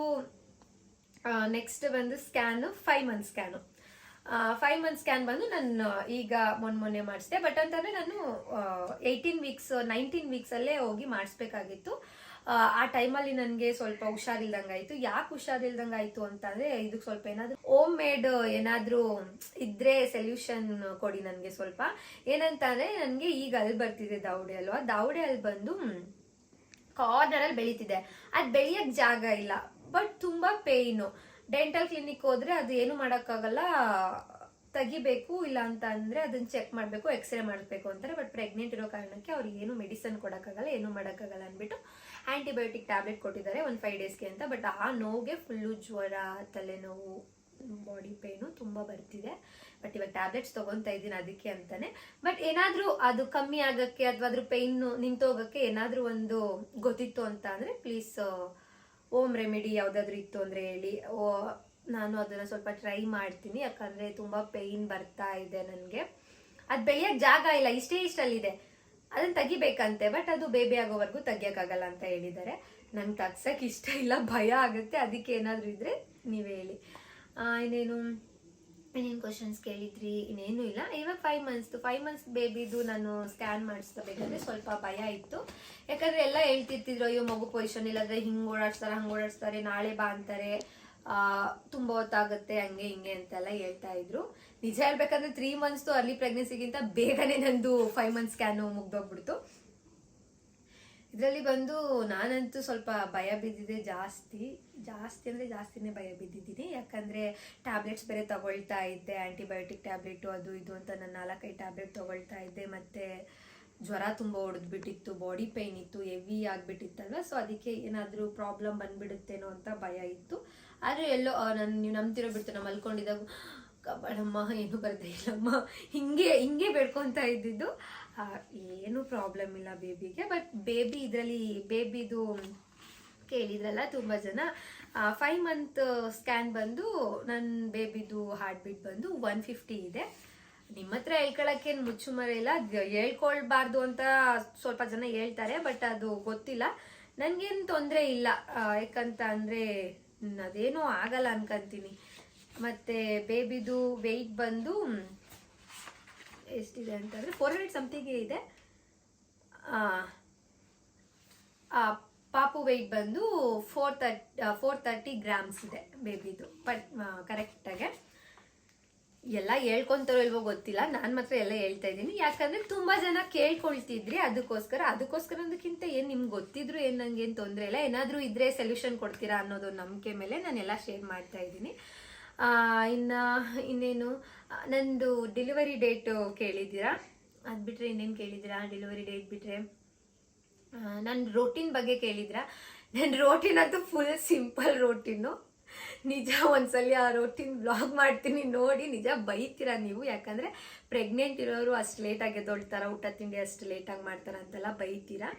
ನೆಕ್ಸ್ಟ್ ಬಂದು scan five month scan five month scan ಬಂದು ನಾನು, ಈಗ ಮೊನ್ನೆ ಮೊನ್ನೆ ಮಾಡಿಸಿದೆ ಬಟ್ ಅಂತಂದ್ರೆ ನಾನು ಏಯ್ಟೀನ್ ವೀಕ್ಸ್ ನೈನ್ಟೀನ್ ವೀಕ್ಸಲ್ಲೇ ಹೋಗಿ ಮಾಡಿಸ್ಬೇಕಾಗಿತ್ತು. ಆ, ಟೈಮಲ್ಲಿ ನನಗೆ ಸ್ವಲ್ಪ ಹುಷಾರಿಲ್ದಂಗಾಯ್ತು. ಯಾಕೆ ಹುಷಾರಿಲ್ದಂಗಾಯ್ತು ಅಂತಂದ್ರೆ ಇದಕ್ಕೆ ಸ್ವಲ್ಪ ಏನಾದ್ರು ಹೋಮ್ ಮೇಡ್ ಏನಾದ್ರೂ ಇದ್ರೆ ಸೊಲ್ಯೂಷನ್ ಕೊಡಿ ನನಗೆ ಸ್ವಲ್ಪ. ಏನಂತಂದ್ರೆ ನನಗೆ ಈಗ ಅಲ್ಲಿ ಬರ್ತಿದೆ ದಾವಡೆ ಅಲ್ವಾ? ದಾವಡೆ ಅಲ್ಲಿ ಬಂದು ಕಾರ್ನರ್ ಅಲ್ಲಿ ಬೆಳೀತಿದೆ. ಅದು ಬೆಳೆಯೋಕ್ಕೆ ಜಾಗ ಇಲ್ಲ ಬಟ್ ತುಂಬಾ ಪೇಯ್ನು ಡೆಂಟಲ್ ಕ್ಲಿನಿಕ್ ಹೋದ್ರೆ ಅದು ಏನು ಮಾಡಕ್ಕಾಗಲ್ಲ? ತೆಗಿಬೇಕು ಇಲ್ಲ ಅಂತ ಅಂದ್ರೆ ಅದನ್ನ ಚೆಕ್ ಮಾಡಬೇಕು ಎಕ್ಸ್ರೇ ಮಾಡಬೇಕು ಅಂತಾರೆ. ಬಟ್ ಪ್ರೆಗ್ನೆಂಟ್ ಇರೋ ಕಾರಣಕ್ಕೆ ಅವ್ರಿಗೆ ಏನು ಮೆಡಿಸನ್ ಕೊಡೋಕ್ಕಾಗಲ್ಲ, ಏನು ಮಾಡೋಕ್ಕಾಗಲ್ಲ ಅಂದ್ಬಿಟ್ಟು ಆಂಟಿಬಯೋಟಿಕ್ ಟ್ಯಾಬ್ಲೆಟ್ ಕೊಟ್ಟಿದ್ದಾರೆ ಒಂದು ಫೈವ್ ಡೇಸ್ಗೆ ಅಂತ. ಬಟ್ ಆ ನೋವಿಗೆ ಫುಲ್ಲು ಜ್ವರ, ತಲೆನೋವು ಬಾಡಿ ಪೇನು ತುಂಬ ಬರ್ತಿದೆ. ಬಟ್ ಇವಾಗ ಟ್ಯಾಬ್ಲೆಟ್ಸ್ ತಗೊಂತಾ ಇದ್ದೀನಿ ಅದಕ್ಕೆ ಅಂತಾನೆ. ಬಟ್ ಏನಾದ್ರೂ ಅದು ಕಮ್ಮಿ ಆಗಕ್ಕೆ ಅಥವಾ ಅದ್ರ ಪೇನ್ ನಿಂತೋಗೋಕ್ಕೆ ಏನಾದ್ರೂ ಒಂದು ಗೊತ್ತಿತ್ತು ಅಂತ ಅಂದರೆ ಪ್ಲೀಸ್ ಓಮ್ ರೆಮಿಡಿ ಯಾವ್ದಾದ್ರು ಇತ್ತು ಅಂದ್ರೆ ಹೇಳಿ. ನಾನು ಅದನ್ನ ಸ್ವಲ್ಪ ಟ್ರೈ ಮಾಡ್ತೀನಿ, ಯಾಕಂದ್ರೆ ತುಂಬಾ ಪೇಯ್ನ್ ಬರ್ತಾ ಇದೆ ನನಗೆ. ಅದು ಬೆಳೆಯೋಕ್ಕೆ ಜಾಗ ಇಲ್ಲ, ಇಷ್ಟೇ ಇಷ್ಟಲ್ಲಿದೆ. ಅದನ್ನ ತೆಗಿಬೇಕಂತೆ ಬಟ್ ಅದು ಬೇಬಿ ಆಗೋವರೆಗೂ ತೆಗಿಯೋಕ್ಕಾಗಲ್ಲ ಅಂತ ಹೇಳಿದ್ದಾರೆ. ನಂಗೆ ತಗ್ಸಕ್ ಇಷ್ಟ ಇಲ್ಲ, ಭಯ ಆಗುತ್ತೆ, ಅದಕ್ಕೆ ಏನಾದರೂ ಇದ್ರೆ ನೀವ್ ಹೇಳಿ. ಇನ್ನೇನು? ಇನ್ನೇನು ಕ್ವಶನ್ಸ್ ಕೇಳಿದ್ರಿ? ಇನ್ನೇನು ಇಲ್ಲ. ಇವಾಗ ಫೈವ್ ಮಂತ್ಸ್ದು ಫೈವ್ ಮಂತ್ಸ್ ಬೇಬಿದು ನಾನು ಸ್ಕ್ಯಾನ್ ಮಾಡಿಸ್ಕೋಬೇಕಾದ್ರೆ ಸ್ವಲ್ಪ ಭಯ ಇತ್ತು. ಯಾಕಂದ್ರೆ ಎಲ್ಲ ಹೇಳ್ತಿರ್ತಿದ್ರು, ಅಯ್ಯೋ, ಮಗು ಪೊಸಿಷನ್ ಇಲ್ಲಾಂದ್ರೆ ಹಿಂಗೆ ಓಡಾಡ್ಸ್ತಾರೆ, ಹಂಗೆ ಓಡಾಡ್ಸ್ತಾರೆ, ನಾಳೆ ಬಾ ಅಂತಾರೆ. ತುಂಬಾ ಹೊತ್ತಾಗುತ್ತೆ, ಹಂಗೆ ಹಿಂಗೆ ಅಂತೆಲ್ಲ ಹೇಳ್ತಾ ಇದ್ರು. ನಿಜ ಹೇಳ್ಬೇಕಂದ್ರೆ ತ್ರೀ ಮಂತ್ಸ್ದು ಅರ್ಲಿ ಪ್ರೆಗ್ನೆನ್ಸಿಗಿಂತ ಬೇಗನೆ ನಂದು ಫೈವ್ ಮಂತ್ ಸ್ಕ್ಯಾನು ಮುಗ್ದೋಗ್ಬಿಡ್ತು. ಇದರಲ್ಲಿ ಬಂದು ನಾನಂತೂ ಸ್ವಲ್ಪ ಭಯ ಬಿದ್ದಿದೆ ಜಾಸ್ತಿ. ಜಾಸ್ತಿ ಅಂದರೆ ಜಾಸ್ತಿನೇ ಭಯ ಬಿದ್ದಿದ್ದೀನಿ. ಯಾಕಂದರೆ ಟ್ಯಾಬ್ಲೆಟ್ಸ್ ಬೇರೆ ತಗೊಳ್ತಾ ಇದ್ದೆ ಆ್ಯಂಟಿಬಯೋಟಿಕ್ ಟ್ಯಾಬ್ಲೆಟು ಅದು ಇದು ಅಂತ ನಾನು ನಾಲ್ಕೈದು ಟ್ಯಾಬ್ಲೆಟ್ ತಗೊಳ್ತಾ ಇದ್ದೆ. ಮತ್ತು ಜ್ವರ ತುಂಬ ಹೊಡೆದ್ಬಿಟ್ಟಿತ್ತು ಬಾಡಿ ಪೇಯ್ನ್ ಇತ್ತು ಹೆವಿ ಆಗಿಬಿಟ್ಟಿತ್ತಲ್ವ? ಸೊ ಅದಕ್ಕೆ ಏನಾದರೂ ಪ್ರಾಬ್ಲಮ್ ಬಂದ್ಬಿಡುತ್ತೇನೋ ಅಂತ ಭಯ ಇತ್ತು. ಆದರೆ ಎಲ್ಲೋ ನಾನು, ನೀವು ನಂಬ್ತಿರೋ ಬಿಡ್ತು ನಾನು ಮಲ್ಕೊಂಡಿದ್ದಾಗ ಕಬಡಮ್ಮ ಏನು ಬರ್ದೇ ಇಲ್ಲಮ್ಮ. ಹಿಂಗೆ ಹಿಂಗೆ ಬೇಡ್ಕೊತಾ ಇದ್ದಿದ್ದು. ಏನು ಪ್ರಾಬ್ಲಮ್ ಇಲ್ಲ ಬೇಬಿಗೆ ಬಟ್ ಬೇಬಿ ಇದರಲ್ಲಿ, ಬೇಬಿದು ಕೇಳಿದ್ರಲ್ಲ ತುಂಬ ಜನ ಫೈವ್ ಮಂತ್ ಸ್ಕ್ಯಾನ್ ಬಂದು ನನ್ನ ಬೇಬಿದು ಹಾರ್ಟ್ ಬೀಟ್ ಬಂದು ಒನ್ ಫಿಫ್ಟಿ ಇದೆ. ನಿಮ್ಮ ಹತ್ರ ಹೇಳ್ಕೊಳಕ್ಕೇನು ಮುಚ್ಚುಮರೆ ಇಲ್ಲ. ಅದ್ ಹೇಳ್ಕೊಳ್ಬಾರ್ದು ಅಂತ ಸ್ವಲ್ಪ ಜನ ಹೇಳ್ತಾರೆ ಬಟ್ ಅದು ಗೊತ್ತಿಲ್ಲ. ನನಗೇನು ತೊಂದರೆ ಇಲ್ಲ ಯಾಕಂತ ಅಂದರೆ ಅದೇನೋ ಆಗಲ್ಲ ಅನ್ಕೊಂತೀನಿ. ಮತ್ತೆ ಬೇಬಿದು ವೆಯ್ಟ್ ಬಂದು ಎಷ್ಟಿದೆ ಅಂತಂದ್ರೆ ಫೋರ್ ಹಂಡ್ರೆಡ್ ಸಮಥಿಂಗ್ ಇದೆ. ಪಾಪು ವೆಯ್ಟ್ ಬಂದು four thirty four thirty grams ಇದೆ ಬೇಬಿದು. ಬಟ್ ಕರೆಕ್ಟಾಗೆ ಎಲ್ಲ ಹೇಳ್ಕೊಂತಾರೋ ಇಲ್ವೋ ಗೊತ್ತಿಲ್ಲ. ನಾನು ಮಾತ್ರ ಎಲ್ಲ ಹೇಳ್ತಾ ಇದ್ದೀನಿ. ಯಾಕಂದ್ರೆ ತುಂಬಾ ಜನ ಕೇಳ್ಕೊಳ್ತಿದ್ರಿ ಅದಕ್ಕೋಸ್ಕರ. ಅದಕ್ಕೋಸ್ಕರ ಅದಕ್ಕಿಂತ ಏನು ನಿಮ್ಗೆ ಗೊತ್ತಿದ್ರು ಏನು ನಂಗೆ ಏನು ತೊಂದರೆ ಇಲ್ಲ. ಏನಾದರೂ ಇದ್ರೆ ಸೊಲ್ಯೂಷನ್ ಕೊಡ್ತೀರಾ ಅನ್ನೋದು ನಂಬಿಕೆ ಮೇಲೆ ನಾನು ಎಲ್ಲ ಶೇರ್ ಮಾಡ್ತಾ ಇದ್ದೀನಿ. ಇನ್ನ ಇನ್ನೇನು? ನಂದು ಡೆಲಿವರಿ ಡೇಟ್ ಕೇಳಿದ್ದೀರಾ? ಅದು ಬಿಟ್ಟರೆ ಇನ್ನೇನು ಕೇಳಿದ್ದೀರಾ? ಡೆಲಿವರಿ ಡೇಟ್ ಬಿಟ್ಟರೆ ನನ್ನ ರೋಟೀನ್ ಬಗ್ಗೆ ಕೇಳಿದ್ರ ನನ್ನ ರೋಟೀನ್ ಅಂತೂ ಫುಲ್ ಸಿಂಪಲ್ ರೋಟೀನು ನಿಜ ಒಂದ್ಸಲಿ ಆ ರೊಟ್ಟಿನ ಬ್ಲಾಗ್ ಮಾಡ್ತೀನಿ ನೋಡಿ, ನಿಜ ಬೈತೀರ ನೀವು? ಯಾಕಂದ್ರೆ ಪ್ರೆಗ್ನೆಂಟ್ ಇರೋರು ಅಷ್ಟು ಲೇಟಾಗಿ ಎದ್ದೊಳ್ತಾರ, ಊಟ ತಿಂಡಿ ಅಷ್ಟು ಲೇಟಾಗಿ ಮಾಡ್ತಾರ ಅಂತೆಲ್ಲ ಬೈತೀರಾ?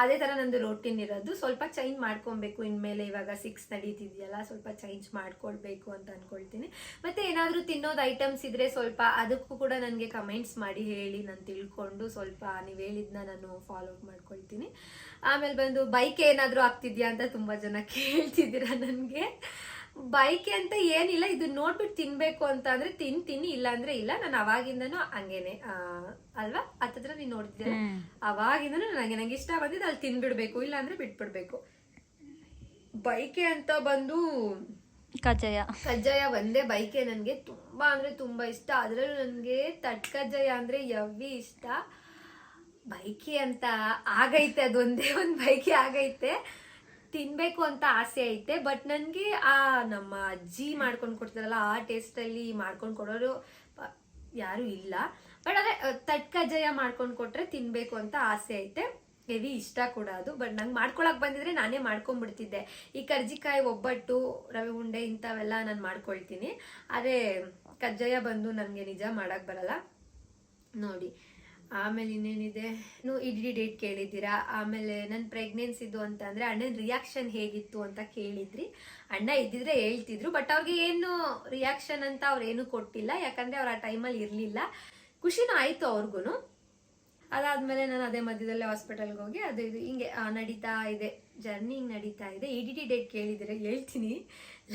ಅದೇ ಥರ ನಂದು ರೊಟೀನ್ ಇರೋದು. ಸ್ವಲ್ಪ ಚೇಂಜ್ ಮಾಡ್ಕೊಬೇಕು. ಇನ್ಮೇಲೆ ಇವಾಗ ಸಿಕ್ಸ್ ನಡೀತಿದೆಯಲ್ಲ, ಸ್ವಲ್ಪ ಚೇಂಜ್ ಮಾಡ್ಕೊಳ್ಬೇಕು ಅಂತ ಅನ್ಕೊಳ್ತೀನಿ. ಮತ್ತೆ ಏನಾದರೂ ತಿನ್ನೋದು ಐಟಮ್ಸ್ ಇದ್ರೆ ಸ್ವಲ್ಪ ಅದಕ್ಕೂ ಕೂಡ ನನಗೆ ಕಮೆಂಟ್ಸ್ ಮಾಡಿ ಹೇಳಿ ನಾನು ತಿಳ್ಕೊಂಡು ಸ್ವಲ್ಪ ನೀವು ಹೇಳಿದ್ನ ನಾನು ಫಾಲೋ ಅಪ್ ಮಾಡ್ಕೊಳ್ತೀನಿ. ಆಮೇಲೆ ಬಂದು ಬೈಕ್ ಏನಾದರೂ ಆಗ್ತಿದ್ಯಾ ಅಂತ ತುಂಬ ಜನ ಕೇಳ್ತಿದ್ದೀರಾ ನನಗೆ. ಬೈಕ್ ಅಂತ ಏನಿಲ್ಲ ಇದು ನೋಡ್ಬಿಟ್ಟು ತಿನ್ಬೇಕು ಅಂತ ಅಂದ್ರೆ ತಿಂತೀನಿ ಇಲ್ಲ ಅಂದ್ರೆ ಇಲ್ಲ. ನಾನು ಅವಾಗಿಂದನು ಹಂಗೇನೆ. ಅಲ್ವಾ? ಹತ್ತತ್ರ ನೀನ್ ನೋಡ್ತಿದ್ದೆ ಅವಾಗಿಂದನು ನನಗೆ ನಂಗೆ ಇಷ್ಟ ಬಂದಿದ್ದು ಅಲ್ಲಿ ತಿನ್ಬಿಡ್ಬೇಕು ಇಲ್ಲ ಅಂದ್ರೆ ಬಿಟ್ಬಿಡ್ಬೇಕು. ಬೈಕೆ ಅಂತ ಬಂದು ಕಜ್ಜಾಯ. ಕಜ್ಜಾಯ ಒಂದೇ ಬೈಕೆ ನನಗೆ. ತುಂಬಾ ಅಂದ್ರೆ ತುಂಬಾ ಇಷ್ಟ. ಅದರಲ್ಲೂ ನನಗೆ ತಟ್ ಕಜ್ಜಾಯ ಅಂದ್ರೆ ಯವ್ವಿ ಇಷ್ಟ. ಬೈಕೆ ಅಂತ ಆಗೈತೆ ಅದೊಂದೇ ಒಂದು ಬೈಕೆ ಆಗೈತೆ. ತಿನ್ಬೇಕು ಅಂತ ಆಸೆ ಐತೆ ಬಟ್ ನನಗೆ ಆ ನಮ್ಮ ಅಜ್ಜಿ ಮಾಡ್ಕೊಂಡು ಕೊಡ್ತಾರಲ್ಲ ಆ ಟೇಸ್ಟಲ್ಲಿ ಮಾಡ್ಕೊಂಡು ಕೊಡೋರು ಯಾರು ಇಲ್ಲ. ಬಟ್ ಅದೇ ಅಹ್, ತಟ್ ಕಜ್ಜಾಯ ಮಾಡ್ಕೊಂಡು ಕೊಟ್ರೆ ತಿನ್ಬೇಕು ಅಂತ ಆಸೆ ಐತೆ. ಹೆವಿ ಇಷ್ಟ ಕೂಡ ಅದು ಬಟ್ ನಂಗೆ ಮಾಡ್ಕೊಳಕ್ ಬಂದಿದ್ರೆ ನಾನೇ ಮಾಡ್ಕೊಂಡ್ಬಿಡ್ತಿದ್ದೆ ಈ ಕರ್ಜಿಕಾಯಿ ಒಬ್ಬಟ್ಟು ರವೆ ಉಂಡೆ ಇಂಥವೆಲ್ಲ ನಾನು ಮಾಡ್ಕೊಳ್ತೀನಿ. ಅದೇ ಕಜ್ಜಾಯ ಬಂದು ನನಗೆ ನಿಜ ಮಾಡಕ್ ಬರಲ್ಲ. ನೋಡಿ. ಆಮೇಲೆ ಇನ್ನೇನಿದೆ? ನೀವು ಇಡ್ಲಿ ಡೇಟ್ ಕೇಳಿದ್ದೀರಾ? ಆಮೇಲೆ ನನ್ನ ಪ್ರೆಗ್ನೆನ್ಸಿದು ಅಂತ ಅಂದರೆ ಅಣ್ಣನ ರಿಯಾಕ್ಷನ್ ಹೇಗಿತ್ತು ಅಂತ ಕೇಳಿದ್ರಿ. ಅಣ್ಣ ಇದ್ದಿದ್ರೆ ಹೇಳ್ತಿದ್ರು ಬಟ್ ಅವ್ರಿಗೆ ಏನು ರಿಯಾಕ್ಷನ್ ಅಂತ ಅವ್ರು ಏನು ಕೊಟ್ಟಿಲ್ಲ. ಯಾಕಂದ್ರೆ ಅವ್ರು ಆ ಟೈಮಲ್ಲಿ ಇರಲಿಲ್ಲ. ಖುಷಿನೂ ಆಯಿತು ಅವ್ರಿಗೂ ಅದಾದಮೇಲೆ ನಾನು ಅದೇ ಮಧ್ಯದಲ್ಲೇ ಹಾಸ್ಪಿಟಲ್ಗೆ ಹೋಗಿ ಅದು ಇದು ಹಿಂಗೆ ನಡೀತಾ ಇದೆ ಜರ್ನಿ ಹಿಂಗೆ ನಡೀತಾ ಇದೆ. ಇ ಡಿ ಟಿ ಡೇಟ್ ಕೇಳಿದರೆ ಹೇಳ್ತೀನಿ.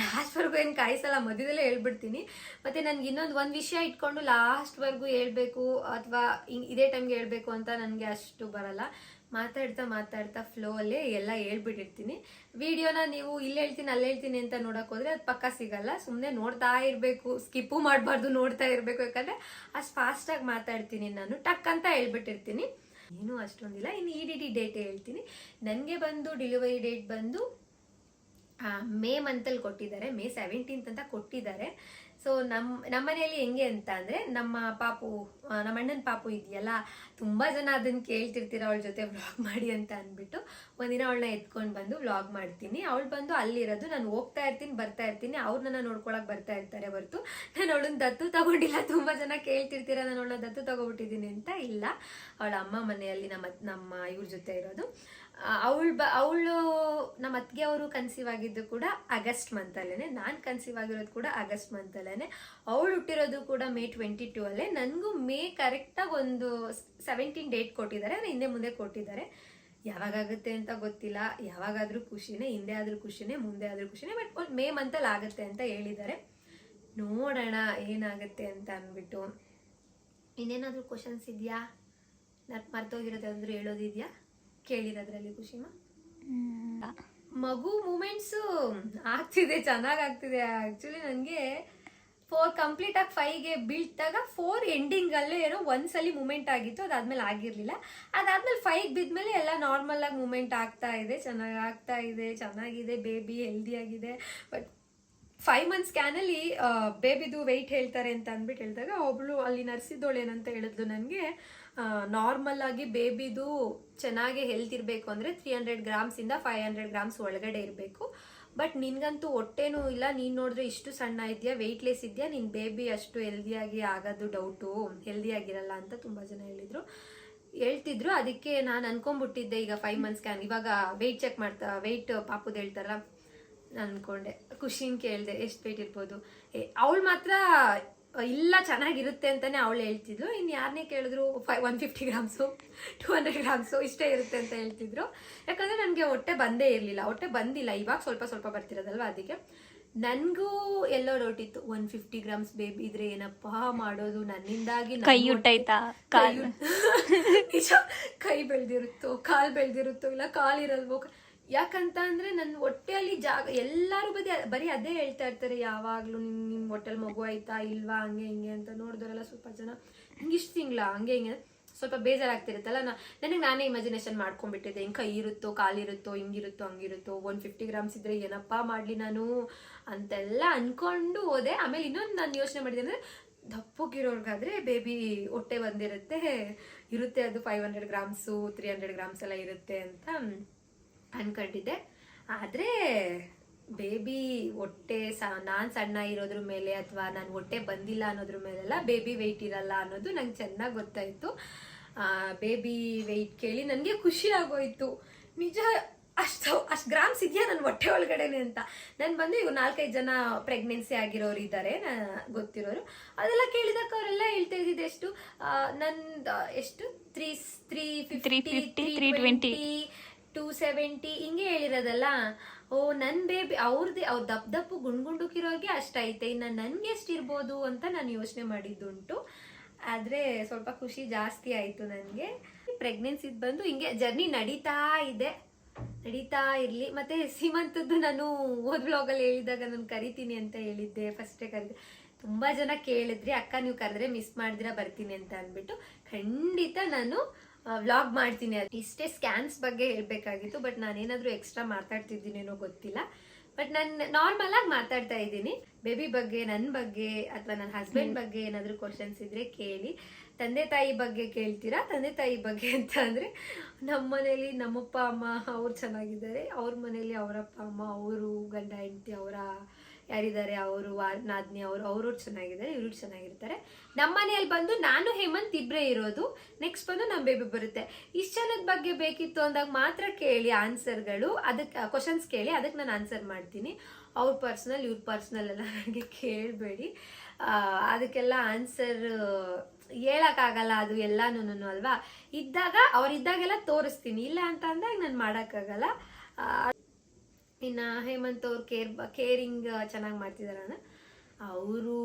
ಲಾಸ್ಟ್ವರೆಗೂ ಏನು ಕಾಯಿಸಲ್ಲ, ಮಧ್ಯದಲ್ಲೇ ಹೇಳ್ಬಿಡ್ತೀನಿ. ಮತ್ತೆ ನನಗೆ ಇನ್ನೊಂದು ಒಂದು ವಿಷಯ ಇಟ್ಕೊಂಡು ಲಾಸ್ಟ್ವರೆಗೂ ಹೇಳ್ಬೇಕು ಅಥವಾ ಇದೇ ಟೈಮ್ಗೆ ಹೇಳ್ಬೇಕು ಅಂತ ನನಗೆ ಅಷ್ಟು ಬರಲ್ಲ. ಮಾತಾಡ್ತಾ ಮಾತಾಡ್ತಾ ಫ್ಲೋ ಅಲ್ಲೇ ಎಲ್ಲ ಹೇಳ್ಬಿಟ್ಟಿರ್ತೀನಿ. ವಿಡಿಯೋನ ನೀವು ಇಲ್ಲಿ ಹೇಳ್ತೀನಿ, ಅಲ್ಲಿ ಹೇಳ್ತೀನಿ ಅಂತ ನೋಡೋಕ್ಕೋದ್ರೆ ಅದು ಪಕ್ಕ ಸಿಗಲ್ಲ. ಸುಮ್ಮನೆ ನೋಡ್ತಾ ಇರಬೇಕು, ಸ್ಕಿಪ್ಪು ಮಾಡಬಾರ್ದು ನೋಡ್ತಾ ಇರಬೇಕು, ಯಾಕಂದ್ರೆ ಅಷ್ಟು ಫಾಸ್ಟಾಗಿ ಮಾತಾಡ್ತೀನಿ ನಾನು. ಟಕ್ ಅಂತ ಹೇಳ್ಬಿಟ್ಟಿರ್ತೀನಿ. ಏನೂ ಅಷ್ಟೊಂದಿಲ್ಲ. ಇನ್ನು ಈ ಡಿ ಡಿ ಡೇಟ್ ಹೇಳ್ತೀನಿ. ನನಗೆ ಬಂದು ಡೆಲಿವರಿ ಡೇಟ್ ಬಂದು ಮೇ ಮಂತಲ್ಲಿ ಕೊಟ್ಟಿದ್ದಾರೆ, ಮೇ ಸೆವೆಂಟೀನ್ತ್ ಅಂತ ಕೊಟ್ಟಿದ್ದಾರೆ. ಸೊ ನಮ್ಮ ಮನೆಯಲ್ಲಿ ಹೆಂಗೆ ಅಂತ ಅಂದರೆ, ನಮ್ಮ ಪಾಪು ನಮ್ಮ ಅಣ್ಣನ ಪಾಪು ಇದೆಯಲ್ಲ, ತುಂಬ ಜನ ಅದನ್ನು ಕೇಳ್ತಿರ್ತೀರ ಅವಳ ಜೊತೆ ವ್ಲಾಗ್ *laughs* ಮಾಡಿ ಅಂತ ಅಂದ್ಬಿಟ್ಟು, ಒಂದಿನ ಅವಳನ್ನ ಎತ್ಕೊಂಡು ಬಂದು ವ್ಲಾಗ್ ಮಾಡ್ತೀನಿ. ಅವಳು ಬಂದು ಅಲ್ಲಿರೋದು, ನಾನು ಹೋಗ್ತಾ ಇರ್ತೀನಿ, ಬರ್ತಾ ಇರ್ತೀನಿ, ಅವ್ರು ನನ್ನ ಬರ್ತಾ ಇರ್ತಾರೆ ಹೊರತು. ನಾನು ಅವಳನ್ನ ದತ್ತು ತಗೊಂಡಿಲ್ಲ, ತುಂಬ ಜನ ಕೇಳ್ತಿರ್ತೀರ, ನಾನು ಅವಳನ್ನ ದತ್ತು ತಗೊಬಿಟ್ಟಿದ್ದೀನಿ ಅಂತ ಇಲ್ಲ. ಅವಳ ಅಮ್ಮ ಮನೆಯಲ್ಲಿ ನಮ್ಮ ನಮ್ಮ ಇವ್ರ ಜೊತೆ ಇರೋದು. ಅವಳು ಬ, ಅವಳು ನಮ್ಮ ಅತ್ತಿಗೆ ಅವರು ಕನ್ಸೀವ್ ಆಗಿದ್ದು ಕೂಡ ಆಗಸ್ಟ್ ಮಂತಲ್ಲೇ ನಾನು ಕನ್ಸೀವ್ ಆಗಿರೋದು ಕೂಡ ಆಗಸ್ಟ್ ಮಂತಲ್ಲೇ ಅವಳು ಹುಟ್ಟಿರೋದು ಕೂಡ ಮೇ ಟ್ವೆಂಟಿ ಟೂ ಅಲ್ಲೇ. ನನಗೂ ಮೇ ಕರೆಕ್ಟಾಗಿ ಒಂದು ಸೆವೆಂಟೀನ್ ಡೇಟ್ ಕೊಟ್ಟಿದ್ದಾರೆ. ಅಂದರೆ ಹಿಂದೆ ಮುಂದೆ ಕೊಟ್ಟಿದ್ದಾರೆ. ಯಾವಾಗಾಗುತ್ತೆ ಅಂತ ಗೊತ್ತಿಲ್ಲ. ಯಾವಾಗಾದರೂ ಖುಷಿನೇ, ಹಿಂದೆ ಆದರೂ ಖುಷಿನೇ, ಮುಂದೆ ಆದರೂ ಖುಷಿನೇ ಬಟ್ ಒಂದು ಮೇ ಮಂತಲ್ಲಿ ಆಗುತ್ತೆ ಅಂತ ಹೇಳಿದ್ದಾರೆ. ನೋಡೋಣ ಏನಾಗುತ್ತೆ ಅಂತ ಅಂದ್ಬಿಟ್ಟು. ಇನ್ನೇನಾದರೂ ಕ್ವಶನ್ಸ್ ಇದೆಯಾ? ನಾನು ಮರ್ತೋಗಿರೋದಾದ್ರೂ ಹೇಳೋದಿದ್ಯಾ? ಕೇಳಿರೋದ್ರಲ್ಲಿ ಖುಷಿಮಾ ಮಗು ಮೂಮೆಂಟ್ಸು ಆಗ್ತಿದೆ ಚೆನ್ನಾಗಿ ಆಗ್ತಿದೆ. ಆ್ಯಕ್ಚುಲಿ ನನಗೆ ಫೋರ್ ಕಂಪ್ಲೀಟ್ ಆಗಿ ಫೈವ್ಗೆ ಬೀಳ್ತಾಗ ಫೋರ್ ಎಂಡಿಂಗಲ್ಲೇ ಏನೋ ಒಂದ್ಸಲಿ ಮೂಮೆಂಟ್ ಆಗಿತ್ತು ಅದಾದ್ಮೇಲೆ ಆಗಿರಲಿಲ್ಲ. ಅದಾದ್ಮೇಲೆ ಫೈವ್ ಬಿದ್ಮೇಲೆ ಎಲ್ಲ ನಾರ್ಮಲ್ ಆಗಿ ಮೂಮೆಂಟ್ ಆಗ್ತಾ ಇದೆ ಚೆನ್ನಾಗಿ ಆಗ್ತಾ ಇದೆ ಚೆನ್ನಾಗಿದೆ ಬೇಬಿ ಹೆಲ್ದಿ ಆಗಿದೆ. ಬಟ್ ಫೈವ್ ಮಂತ್ ಸ್ಕ್ಯಾನಲ್ಲಿ ಬೇಬಿದು ವೆಯ್ಟ್ ಹೇಳ್ತಾರೆ ಅಂತ ಅಂದ್ಬಿಟ್ಟು ಹೇಳಿದಾಗ ಒಬ್ಳು ಅಲ್ಲಿ ನರ್ಸಿದ್ದೋಳು ಏನಂತ ಹೇಳಿದ್ಲು ನನಗೆ. ನಾರ್ಮಲ್ ಆಗಿ ಬೇಬಿದು ಚೆನ್ನಾಗಿ ಹೆಲ್ತ್ ಇರಬೇಕು ಅಂದರೆ ತ್ರೀ ಹಂಡ್ರೆಡ್ ಗ್ರಾಮ್ಸಿಂದ ಫೈವ್ ಹಂಡ್ರೆಡ್ ಗ್ರಾಮ್ಸ್ ಒಳಗಡೆ ಇರಬೇಕು. ಬಟ್ ನಿನ್ಗಂತೂ ಹೊಟ್ಟೆನೂ ಇಲ್ಲ, ನೀನು ನೋಡಿದ್ರೆ ಇಷ್ಟು ಸಣ್ಣ ಇದೆಯಾ ವೆಯ್ಟ್ಲೆಸ್ ಇದೆಯಾ ನಿನ್ನ ಬೇಬಿ ಅಷ್ಟು ಹೆಲ್ದಿಯಾಗಿ ಆಗೋದು ಡೌಟು ಹೆಲ್ದಿಯಾಗಿರಲ್ಲ ಅಂತ ತುಂಬ ಜನ ಹೇಳಿದರು. ಹೇಳ್ತಿದ್ರು, ಅದಕ್ಕೆ ನಾನು ಅನ್ಕೊಂಡ್ಬಿಟ್ಟಿದ್ದೆ, ಈಗ ಫೈವ್ ಮಂತ್ಸ್ ಸ್ಕ್ಯಾನ್ ಇವಾಗ ವೆಯ್ಟ್ ಚೆಕ್ ಮಾಡ್ತಾ ವೆಯ್ಟ್ ಪಾಪುದು ಹೇಳ್ತಾರಲ್ಲ, ನಾನು ಅನ್ಕೊಂಡೆ, ಖುಷಿನ್ ಕೇಳಿದೆ, ಎಷ್ಟು ವೆಯ್ಟ್ ಇರ್ಬೋದು. ಅವಳು ಮಾತ್ರ ಇಲ್ಲ ಚೆನ್ನಾಗಿರುತ್ತೆ ಅಂತಾನೆ ಅವಳು ಹೇಳ್ತಿದ್ಲು ಇನ್ನು ಯಾರನ್ನೇ ಕೇಳಿದ್ರು five one fifty grams two hundred grams ಇಷ್ಟೇ ಇರುತ್ತೆ ಅಂತ ಹೇಳ್ತಿದ್ರು. ಯಾಕಂದ್ರೆ ನನಗೆ ಹೊಟ್ಟೆ ಬಂದೇ ಇರಲಿಲ್ಲ. ಹೊಟ್ಟೆ ಬಂದಿಲ್ಲ. ಇವಾಗ ಸ್ವಲ್ಪ ಸ್ವಲ್ಪ ಬರ್ತಿರೋದಲ್ವ ಅದಕ್ಕೆ. ನನಗೂ ಎಲ್ಲೋ ಡೌಟ್ ಇತ್ತು. ಒನ್ ಫಿಫ್ಟಿ ಗ್ರಾಮ್ಸ್ ಬೇಬಿ ಇದ್ರೆ ಏನಪ್ಪ ಮಾಡೋದು? ನನ್ನಿಂದಾಗಿ ನನ್ ಕೈ ಕಾಲು. *laughs* ನಿಜ. ಕೈ ಬೆಳ್ದಿರುತ್ತೋ ಕಾಲ್ ಬೆಳ್ದಿರುತ್ತೋ ಇಲ್ಲ ಕಾಲ್ ಇರಲ್ವೋ ಯಾಕಂತ ಅಂದ್ರೆ ನನ್ನ ಹೊಟ್ಟೆಯಲ್ಲಿ ಜಾಗ, ಎಲ್ಲರೂ ಬದಿ, ಬರೀ ಅದೇ ಹೇಳ್ತಾ ಇರ್ತಾರೆ, ಯಾವಾಗ್ಲೂ ನಿಮ್ ನಿಮ್ ಹೊಟ್ಟೆಲ್ ಮಗು ಆಯ್ತಾ, ಇಲ್ವಾ, ಹಂಗೆ, ಹಿಂಗೆ ಅಂತ ನೋಡಿದ್ರಲ್ಲ ಸ್ವಲ್ಪ ಜನ ಹಿಂಗಿಷ್ಟು ತಿಂಗ್ಳ, ಹಂಗೆ, ಹಿಂಗೆ ಸ್ವಲ್ಪ ಬೇಜಾರಾಗ್ತಿರುತ್ತಲ್ಲ, ನಾ, ನನಗೆ ನಾನೇ ಇಮ್ಯಾಜಿನೇಷನ್ ಮಾಡ್ಕೊಂಡ್ಬಿಟ್ಟಿದ್ದೆ, ಹಿಂಗೆ ಕೈ ಇರುತ್ತೋ ಕಾಲಿರುತ್ತೋ ಹಿಂಗಿರುತ್ತೋ ಹಂಗಿರುತ್ತೋ ಒನ್ ಫಿಫ್ಟಿ ಗ್ರಾಮ್ಸ್ ಇದ್ರೆ ಏನಪ್ಪಾ ಮಾಡಲಿ ನಾನು ಅಂತೆಲ್ಲ ಅನ್ಕೊಂಡು ಹೋದೆ. ಆಮೇಲೆ ಇನ್ನೊಂದು ನಾನು ಯೋಚನೆ ಮಾಡಿದೆ ಅಂದರೆ, ದಪ್ಪಗಿರೋರ್ಗಾದ್ರೆ ಬೇಬಿ ಹೊಟ್ಟೆ ಬಂದಿರುತ್ತೆ, ಇರುತ್ತೆ ಅದು five hundred grams three hundred grams ಎಲ್ಲ ಇರುತ್ತೆ ಅಂತ. ಅನ್ಕೊಂಡಿದ್ದೆ. ಆದರೆ ಬೇಬಿ ಹೊಟ್ಟೆ ಸ ನಾನು ಸಣ್ಣ ಇರೋದ್ರ ಮೇಲೆ ಅಥವಾ ನಾನು ಹೊಟ್ಟೆ ಬಂದಿಲ್ಲ ಅನ್ನೋದ್ರ ಮೇಲೆಲ್ಲ ಬೇಬಿ ವೆಯ್ಟ್ ಇರಲ್ಲ ಅನ್ನೋದು ನಂಗೆ ಚೆನ್ನಾಗಿ ಗೊತ್ತಾಯಿತು. ಬೇಬಿ ವೆಯ್ಟ್ ಕೇಳಿ ನನಗೆ ಖುಷಿ ಆಗೋಯ್ತು. ನಿಜ ಅಷ್ಟು ಅಷ್ಟು ಗ್ರಾಮ್ಸ್ ಇದೆಯಾ ನನ್ನ ಹೊಟ್ಟೆ ಒಳಗಡೆನೆ ಅಂತ. ನಾನು ಬಂದು ಇವು ನಾಲ್ಕೈದು ಜನ ಪ್ರೆಗ್ನೆನ್ಸಿ ಆಗಿರೋರು ಇದ್ದಾರೆ ಗೊತ್ತಿರೋರು. ಅದೆಲ್ಲ ಕೇಳಿದಾಗ ಅವರೆಲ್ಲ ಹೇಳ್ತಾ ಇದ್ದಿದ್ದು ಎಷ್ಟು? ನಂದು ಎಷ್ಟು? Three three 350, 320. ಟೂ ಸೆವೆಂಟಿ ಹಿಂಗೆ ಹೇಳಿರೋದಲ್ಲ? ಓ ನನ್ನ ಬೇಬಿ ಅವ್ರದ್ದೇ ಅವ್ರ ದಪ್ಪ ದಪ್ಪು ಗುಂಡ್ ಗುಂಡುಕಿರೋರ್ಗೆ ಅಷ್ಟೈತೆ ಇನ್ನು ನನ್ಗೆ ಎಷ್ಟಿರ್ಬೋದು ಅಂತ ನಾನು ಯೋಚನೆ ಮಾಡಿದ್ದುಂಟು. ಆದರೆ ಸ್ವಲ್ಪ ಖುಷಿ ಜಾಸ್ತಿ ಆಯಿತು ನನಗೆ. ಪ್ರೆಗ್ನೆನ್ಸಿ ಬಂದು ಹಿಂಗೆ ಜರ್ನಿ ನಡೀತಾ ಇದೆ. ನಡೀತಾ ಇರಲಿ. ಮತ್ತೆ ಸೀಮಂತದ್ದು ನಾನು ಹೋದ್ ಬ್ಲಾಗಲ್ಲಿ ಹೇಳಿದಾಗ ನಾನು ಕರಿತೀನಿ ಅಂತ ಹೇಳಿದ್ದೆ. ಫಸ್ಟೇ ಕರೆದೆ, ತುಂಬ ಜನ ಕೇಳಿದ್ರಿ, ಅಕ್ಕ, ನೀವು ಕರೆದ್ರೆ ಮಿಸ್ ಮಾಡಿದಿರ, ಬರ್ತೀನಿ ಅಂತ ಅಂದ್ಬಿಟ್ಟು ಖಂಡಿತ ನಾನು ವ್ಲಾಗ್ ಮಾಡ್ತೀನಿ ಅದು ಇಷ್ಟೇ ಸ್ಕ್ಯಾನ್ಸ್ ಬಗ್ಗೆ ಹೇಳಬೇಕಾಗಿತ್ತು ಬಟ್ ನಾನೇನಾದರೂ ಎಕ್ಸ್ಟ್ರಾ ಮಾತಾಡ್ತಿದ್ದೀನೇನೋ ಗೊತ್ತಿಲ್ಲ. ಬಟ್ ನಾನು ನಾರ್ಮಲ್ ಆಗಿ ಮಾತಾಡ್ತಾ ಇದ್ದೀನಿ. ಬೇಬಿ ಬಗ್ಗೆ ನನ್ನ ಬಗ್ಗೆ ಅಥವಾ ನನ್ನ ಹಸ್ಬೆಂಡ್ ಬಗ್ಗೆ ಏನಾದರೂ ಕ್ವಶನ್ಸ್ ಇದ್ರೆ ಕೇಳಿ. ತಂದೆ ತಾಯಿ ಬಗ್ಗೆ ಕೇಳ್ತೀರಾ? ತಂದೆ ತಾಯಿ ಬಗ್ಗೆ ಅಂತ ಅಂದರೆ ನಮ್ಮ ಮನೇಲಿ ನಮ್ಮಪ್ಪ ಅಮ್ಮ ಅವ್ರು ಚೆನ್ನಾಗಿದ್ದಾರೆ. ಅವ್ರ ಮನೇಲಿ ಅವರಪ್ಪ ಅಮ್ಮ ಅವರು ಗಂಡ ಹೆಂಡತಿ ಅವರ ಯಾರಿದ್ದಾರೆ? ಅವರು ನಾದ್ನಿ ಅವರು ಅವರು ಚೆನ್ನಾಗಿದ್ದಾರೆ, ಇವರು ಚೆನ್ನಾಗಿರ್ತಾರೆ. ನಮ್ಮ ಮನೆಯಲ್ಲಿ ಬಂದು ನಾನು ಹೇಮಂತ್ ಇಬ್ಬರೇ ಇರೋದು. ನೆಕ್ಸ್ಟ್ ಬಂದು ನಮ್ಮ ಬೇಬಿ ಬರುತ್ತೆ. ಇಷ್ಟು ಜನದ ಬಗ್ಗೆ ಬೇಕಿತ್ತು ಅಂದಾಗ ಮಾತ್ರ ಕೇಳಿ ಆನ್ಸರ್ಗಳು. ಅದಕ್ಕೆ ಕ್ವಶನ್ಸ್ ಕೇಳಿ ಅದಕ್ಕೆ ನಾನು ಆನ್ಸರ್ ಮಾಡ್ತೀನಿ. ಅವ್ರ ಪರ್ಸ್ನಲ್ ಇವ್ರ ಪರ್ಸ್ನಲ್ ಎಲ್ಲ ನನಗೆ ಕೇಳಬೇಡಿ. ಅದಕ್ಕೆಲ್ಲ ಆನ್ಸರ್ ಹೇಳೋಕ್ಕಾಗಲ್ಲ ಅದು ಎಲ್ಲಾನು ಅಲ್ವಾ? ಇದ್ದಾಗ, ಅವ್ರಿದ್ದಾಗೆಲ್ಲ ತೋರಿಸ್ತೀನಿ. ಇಲ್ಲ ಅಂತ ಅಂದಾಗ ನಾನು ಮಾಡೋಕ್ಕಾಗಲ್ಲ ಇನ್ನ ಹೇಮಂತ್ ಅವ್ರು ಕೇರ್ ಕೇರಿಂಗ್ ಚೆನ್ನಾಗಿ ಮಾಡ್ತಿದಾರಣ್ಣ ಅವರು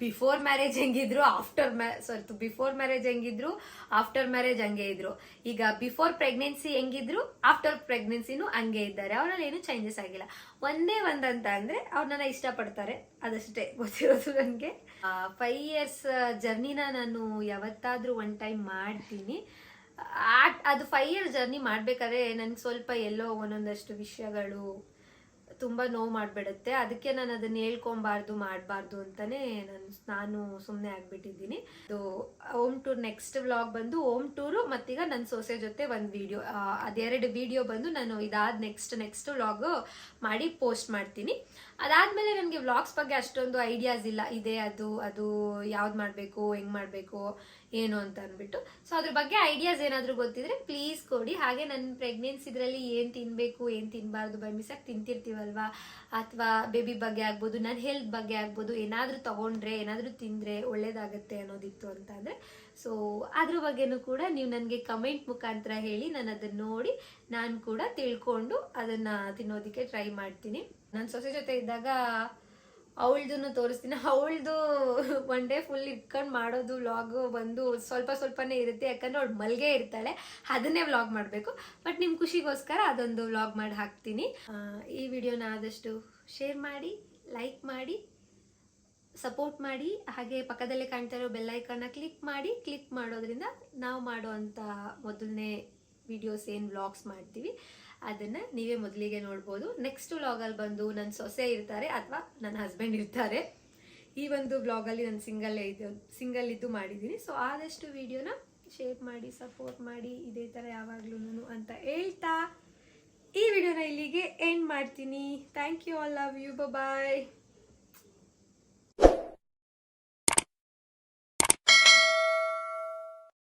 ಬಿಫೋರ್ ಮ್ಯಾರೇಜ್ ಹೆಂಗಿದ್ರು after ma sorry before marriage ಹೆಂಗಿದ್ರು ಆಫ್ಟರ್ ಮ್ಯಾರೇಜ್ ಹಂಗೆ ಇದ್ರು. ಈಗ ಬಿಫೋರ್ ಪ್ರೆಗ್ನೆನ್ಸಿ ಹೆಂಗಿದ್ರು ಆಫ್ಟರ್ ಪ್ರೆಗ್ನೆನ್ಸಿನೂ ಹಂಗೆ ಇದ್ದಾರೆ. ಅವರಲ್ಲಿ ಏನು ಚೇಂಜಸ್ ಆಗಿಲ್ಲ. ಒಂದೇ ಒಂದಂತ ಅಂದ್ರೆ ಅವ್ರನ್ನ ಇಷ್ಟಪಡ್ತಾರೆ. ಅದಷ್ಟೇ ಗೊತ್ತಿರೋದು ನನಗೆ ಫೈವ್ ಇಯರ್ಸ್ ಜರ್ನಿನ ನಾನು ಯಾವತ್ತಾದರೂ ಒನ್ ಟೈಮ್ ಮಾಡ್ತೀನಿ. ಅದು ಫೈವ್ ಇಯರ್ ಜರ್ನಿ ಮಾಡ್ಬೇಕಾದ್ರೆ ನನ್ಗೆ ಸ್ವಲ್ಪ ಎಲ್ಲೋ ಒಂದೊಂದಷ್ಟು ವಿಷಯಗಳು ತುಂಬ ನೋವು ಮಾಡಿಬಿಡುತ್ತೆ. ಅದಕ್ಕೆ ನಾನು ಅದನ್ನ ಹೇಳ್ಕೊಬಾರ್ದು ಮಾಡಬಾರ್ದು ಅಂತಾನೆ ನಾನು ನಾನು ಸುಮ್ಮನೆ ಆಗಿಬಿಟ್ಟಿದ್ದೀನಿ. ಅದು ಓಮ್ ಟೂರ್ ನೆಕ್ಸ್ಟ್ ವ್ಲಾಗ್ ಬಂದು ಓಮ್ ಟೂರು ಮತ್ತೀಗ ನನ್ನ ಸೊಸೆ ಜೊತೆ ಒಂದು ವಿಡಿಯೋ ಅದೆರಡು ವಿಡಿಯೋ ಬಂದು ನಾನು ಇದಾದ ನೆಕ್ಸ್ಟ್ ನೆಕ್ಸ್ಟ್ ವ್ಲಾಗ್ ಮಾಡಿ ಪೋಸ್ಟ್ ಮಾಡ್ತೀನಿ. ಅದಾದ್ಮೇಲೆ ನನಗೆ ವ್ಲಾಗ್ಸ್ ಬಗ್ಗೆ ಅಷ್ಟೊಂದು ಐಡಿಯಾಸ್ ಇಲ್ಲ. ಇದೆ ಅದು ಅದು ಯಾವ್ದು ಮಾಡಬೇಕು, ಹೆಂಗ್ ಮಾಡಬೇಕು ಏನು ಅಂತ ಅಂದ್ಬಿಟ್ಟು. ಸೊ ಅದ್ರ ಬಗ್ಗೆ ಐಡಿಯಾಸ್ ಏನಾದರೂ ಗೊತ್ತಿದ್ರೆ ಪ್ಲೀಸ್ ಕೊಡಿ. ಹಾಗೆ ನನ್ನ ಪ್ರೆಗ್ನೆನ್ಸಿ ಇದರಲ್ಲಿ ಏನು ತಿನ್ನಬೇಕು ಏನು ತಿನ್ನಬಾರ್ದು ಬೈ ಮಿಸ್ಸಾಗಿ ತಿಂತಿರ್ತೀವಲ್ವಾ? ಅಥವಾ ಬೇಬಿ ಬಗ್ಗೆ ಆಗ್ಬೋದು ನನ್ನ ಹೆಲ್ತ್ ಬಗ್ಗೆ ಆಗ್ಬೋದು, ಏನಾದರೂ ತಗೊಂಡ್ರೆ, ಏನಾದರೂ ತಿಂದರೆ ಒಳ್ಳೇದಾಗತ್ತೆ ಅನ್ನೋದಿತ್ತು ಅಂತ ಅಂದರೆ. ಸೊ ಅದ್ರ ಬಗ್ಗೆನೂ ಕೂಡ ನೀವು ನನಗೆ ಕಮೆಂಟ್ ಮುಖಾಂತರ ಹೇಳಿ, ನಾನು ಅದನ್ನ ನೋಡಿ ನಾನು ಕೂಡ ತಿಳ್ಕೊಂಡು ಅದನ್ನ ತಿನ್ನೋದಕ್ಕೆ ಟ್ರೈ ಮಾಡ್ತೀನಿ. ನನ್ನ ಸೊಸೆ ಜೊತೆ ಇದ್ದಾಗ ಅವಳ್ದನ್ನು ತೋರಿಸ್ತೀನಿ. ಅವಳ್ದು ಒನ್ ಡೇ ಫುಲ್ ಇಟ್ಕೊಂಡು ಮಾಡೋದು ವ್ಲಾಗ್ ಬಂದು ಸ್ವಲ್ಪ ಸ್ವಲ್ಪನೇ ಇರುತ್ತೆ. ಯಾಕಂದ್ರೆ ಅವಳು ಮಲ್ಗೆ ಇರ್ತಾಳೆ. ಅದನ್ನೇ ವ್ಲಾಗ್ ಮಾಡಬೇಕು. ಬಟ್ ನಿಮ್ಮ ಖುಷಿಗೋಸ್ಕರ ಅದೊಂದು ವ್ಲಾಗ್ ಮಾಡಿ ಹಾಕ್ತೀನಿ. ಈ ವಿಡಿಯೋನ ಆದಷ್ಟು ಶೇರ್ ಮಾಡಿ ಲೈಕ್ ಮಾಡಿ ಸಪೋರ್ಟ್ ಮಾಡಿ. ಹಾಗೆ ಪಕ್ಕದಲ್ಲೇ ಕಾಣ್ತಾ ಇರೋ ಬೆಲ್ಲೈಕನ್ನ ಕ್ಲಿಕ್ ಮಾಡಿ. ಕ್ಲಿಕ್ ಮಾಡೋದ್ರಿಂದ ನಾವು ಮಾಡುವಂಥ ಮೊದಲನೇ ವಿಡಿಯೋಸ್ ಏನು ವ್ಲಾಗ್ಸ್ ಮಾಡ್ತೀವಿ. ಅದನ್ನು ನೀವೇ ಮೊದಲಿಗೆ ನೋಡ್ಬೋದು. ನೆಕ್ಸ್ಟ್ ವ್ಲಾಗಲ್ಲಿ ಬಂದು ನನ್ನ ಸೊಸೆ ಇರ್ತಾರೆ ಅಥವಾ ನನ್ನ ಹಸ್ಬೆಂಡ್ ಇರ್ತಾರೆ. ಈ ಒಂದು ವ್ಲಾಗಲ್ಲಿ ನಾನು ಸಿಂಗಲ್ಲೇ ಇದ್ದು ಸಿಂಗಲ್ ಇದ್ದು ಮಾಡಿದ್ದೀನಿ ಸೊ ಆದಷ್ಟು ವಿಡಿಯೋನ ಶೇರ್ ಮಾಡಿ ಸಪೋರ್ಟ್ ಮಾಡಿ, ಇದೇ ಥರ ಯಾವಾಗಲೂ ಅಂತ ಹೇಳ್ತಾ ಈ ವಿಡಿಯೋನ ಇಲ್ಲಿಗೆ ಎಂಡ್ ಮಾಡ್ತೀನಿ. Thank you all love you bye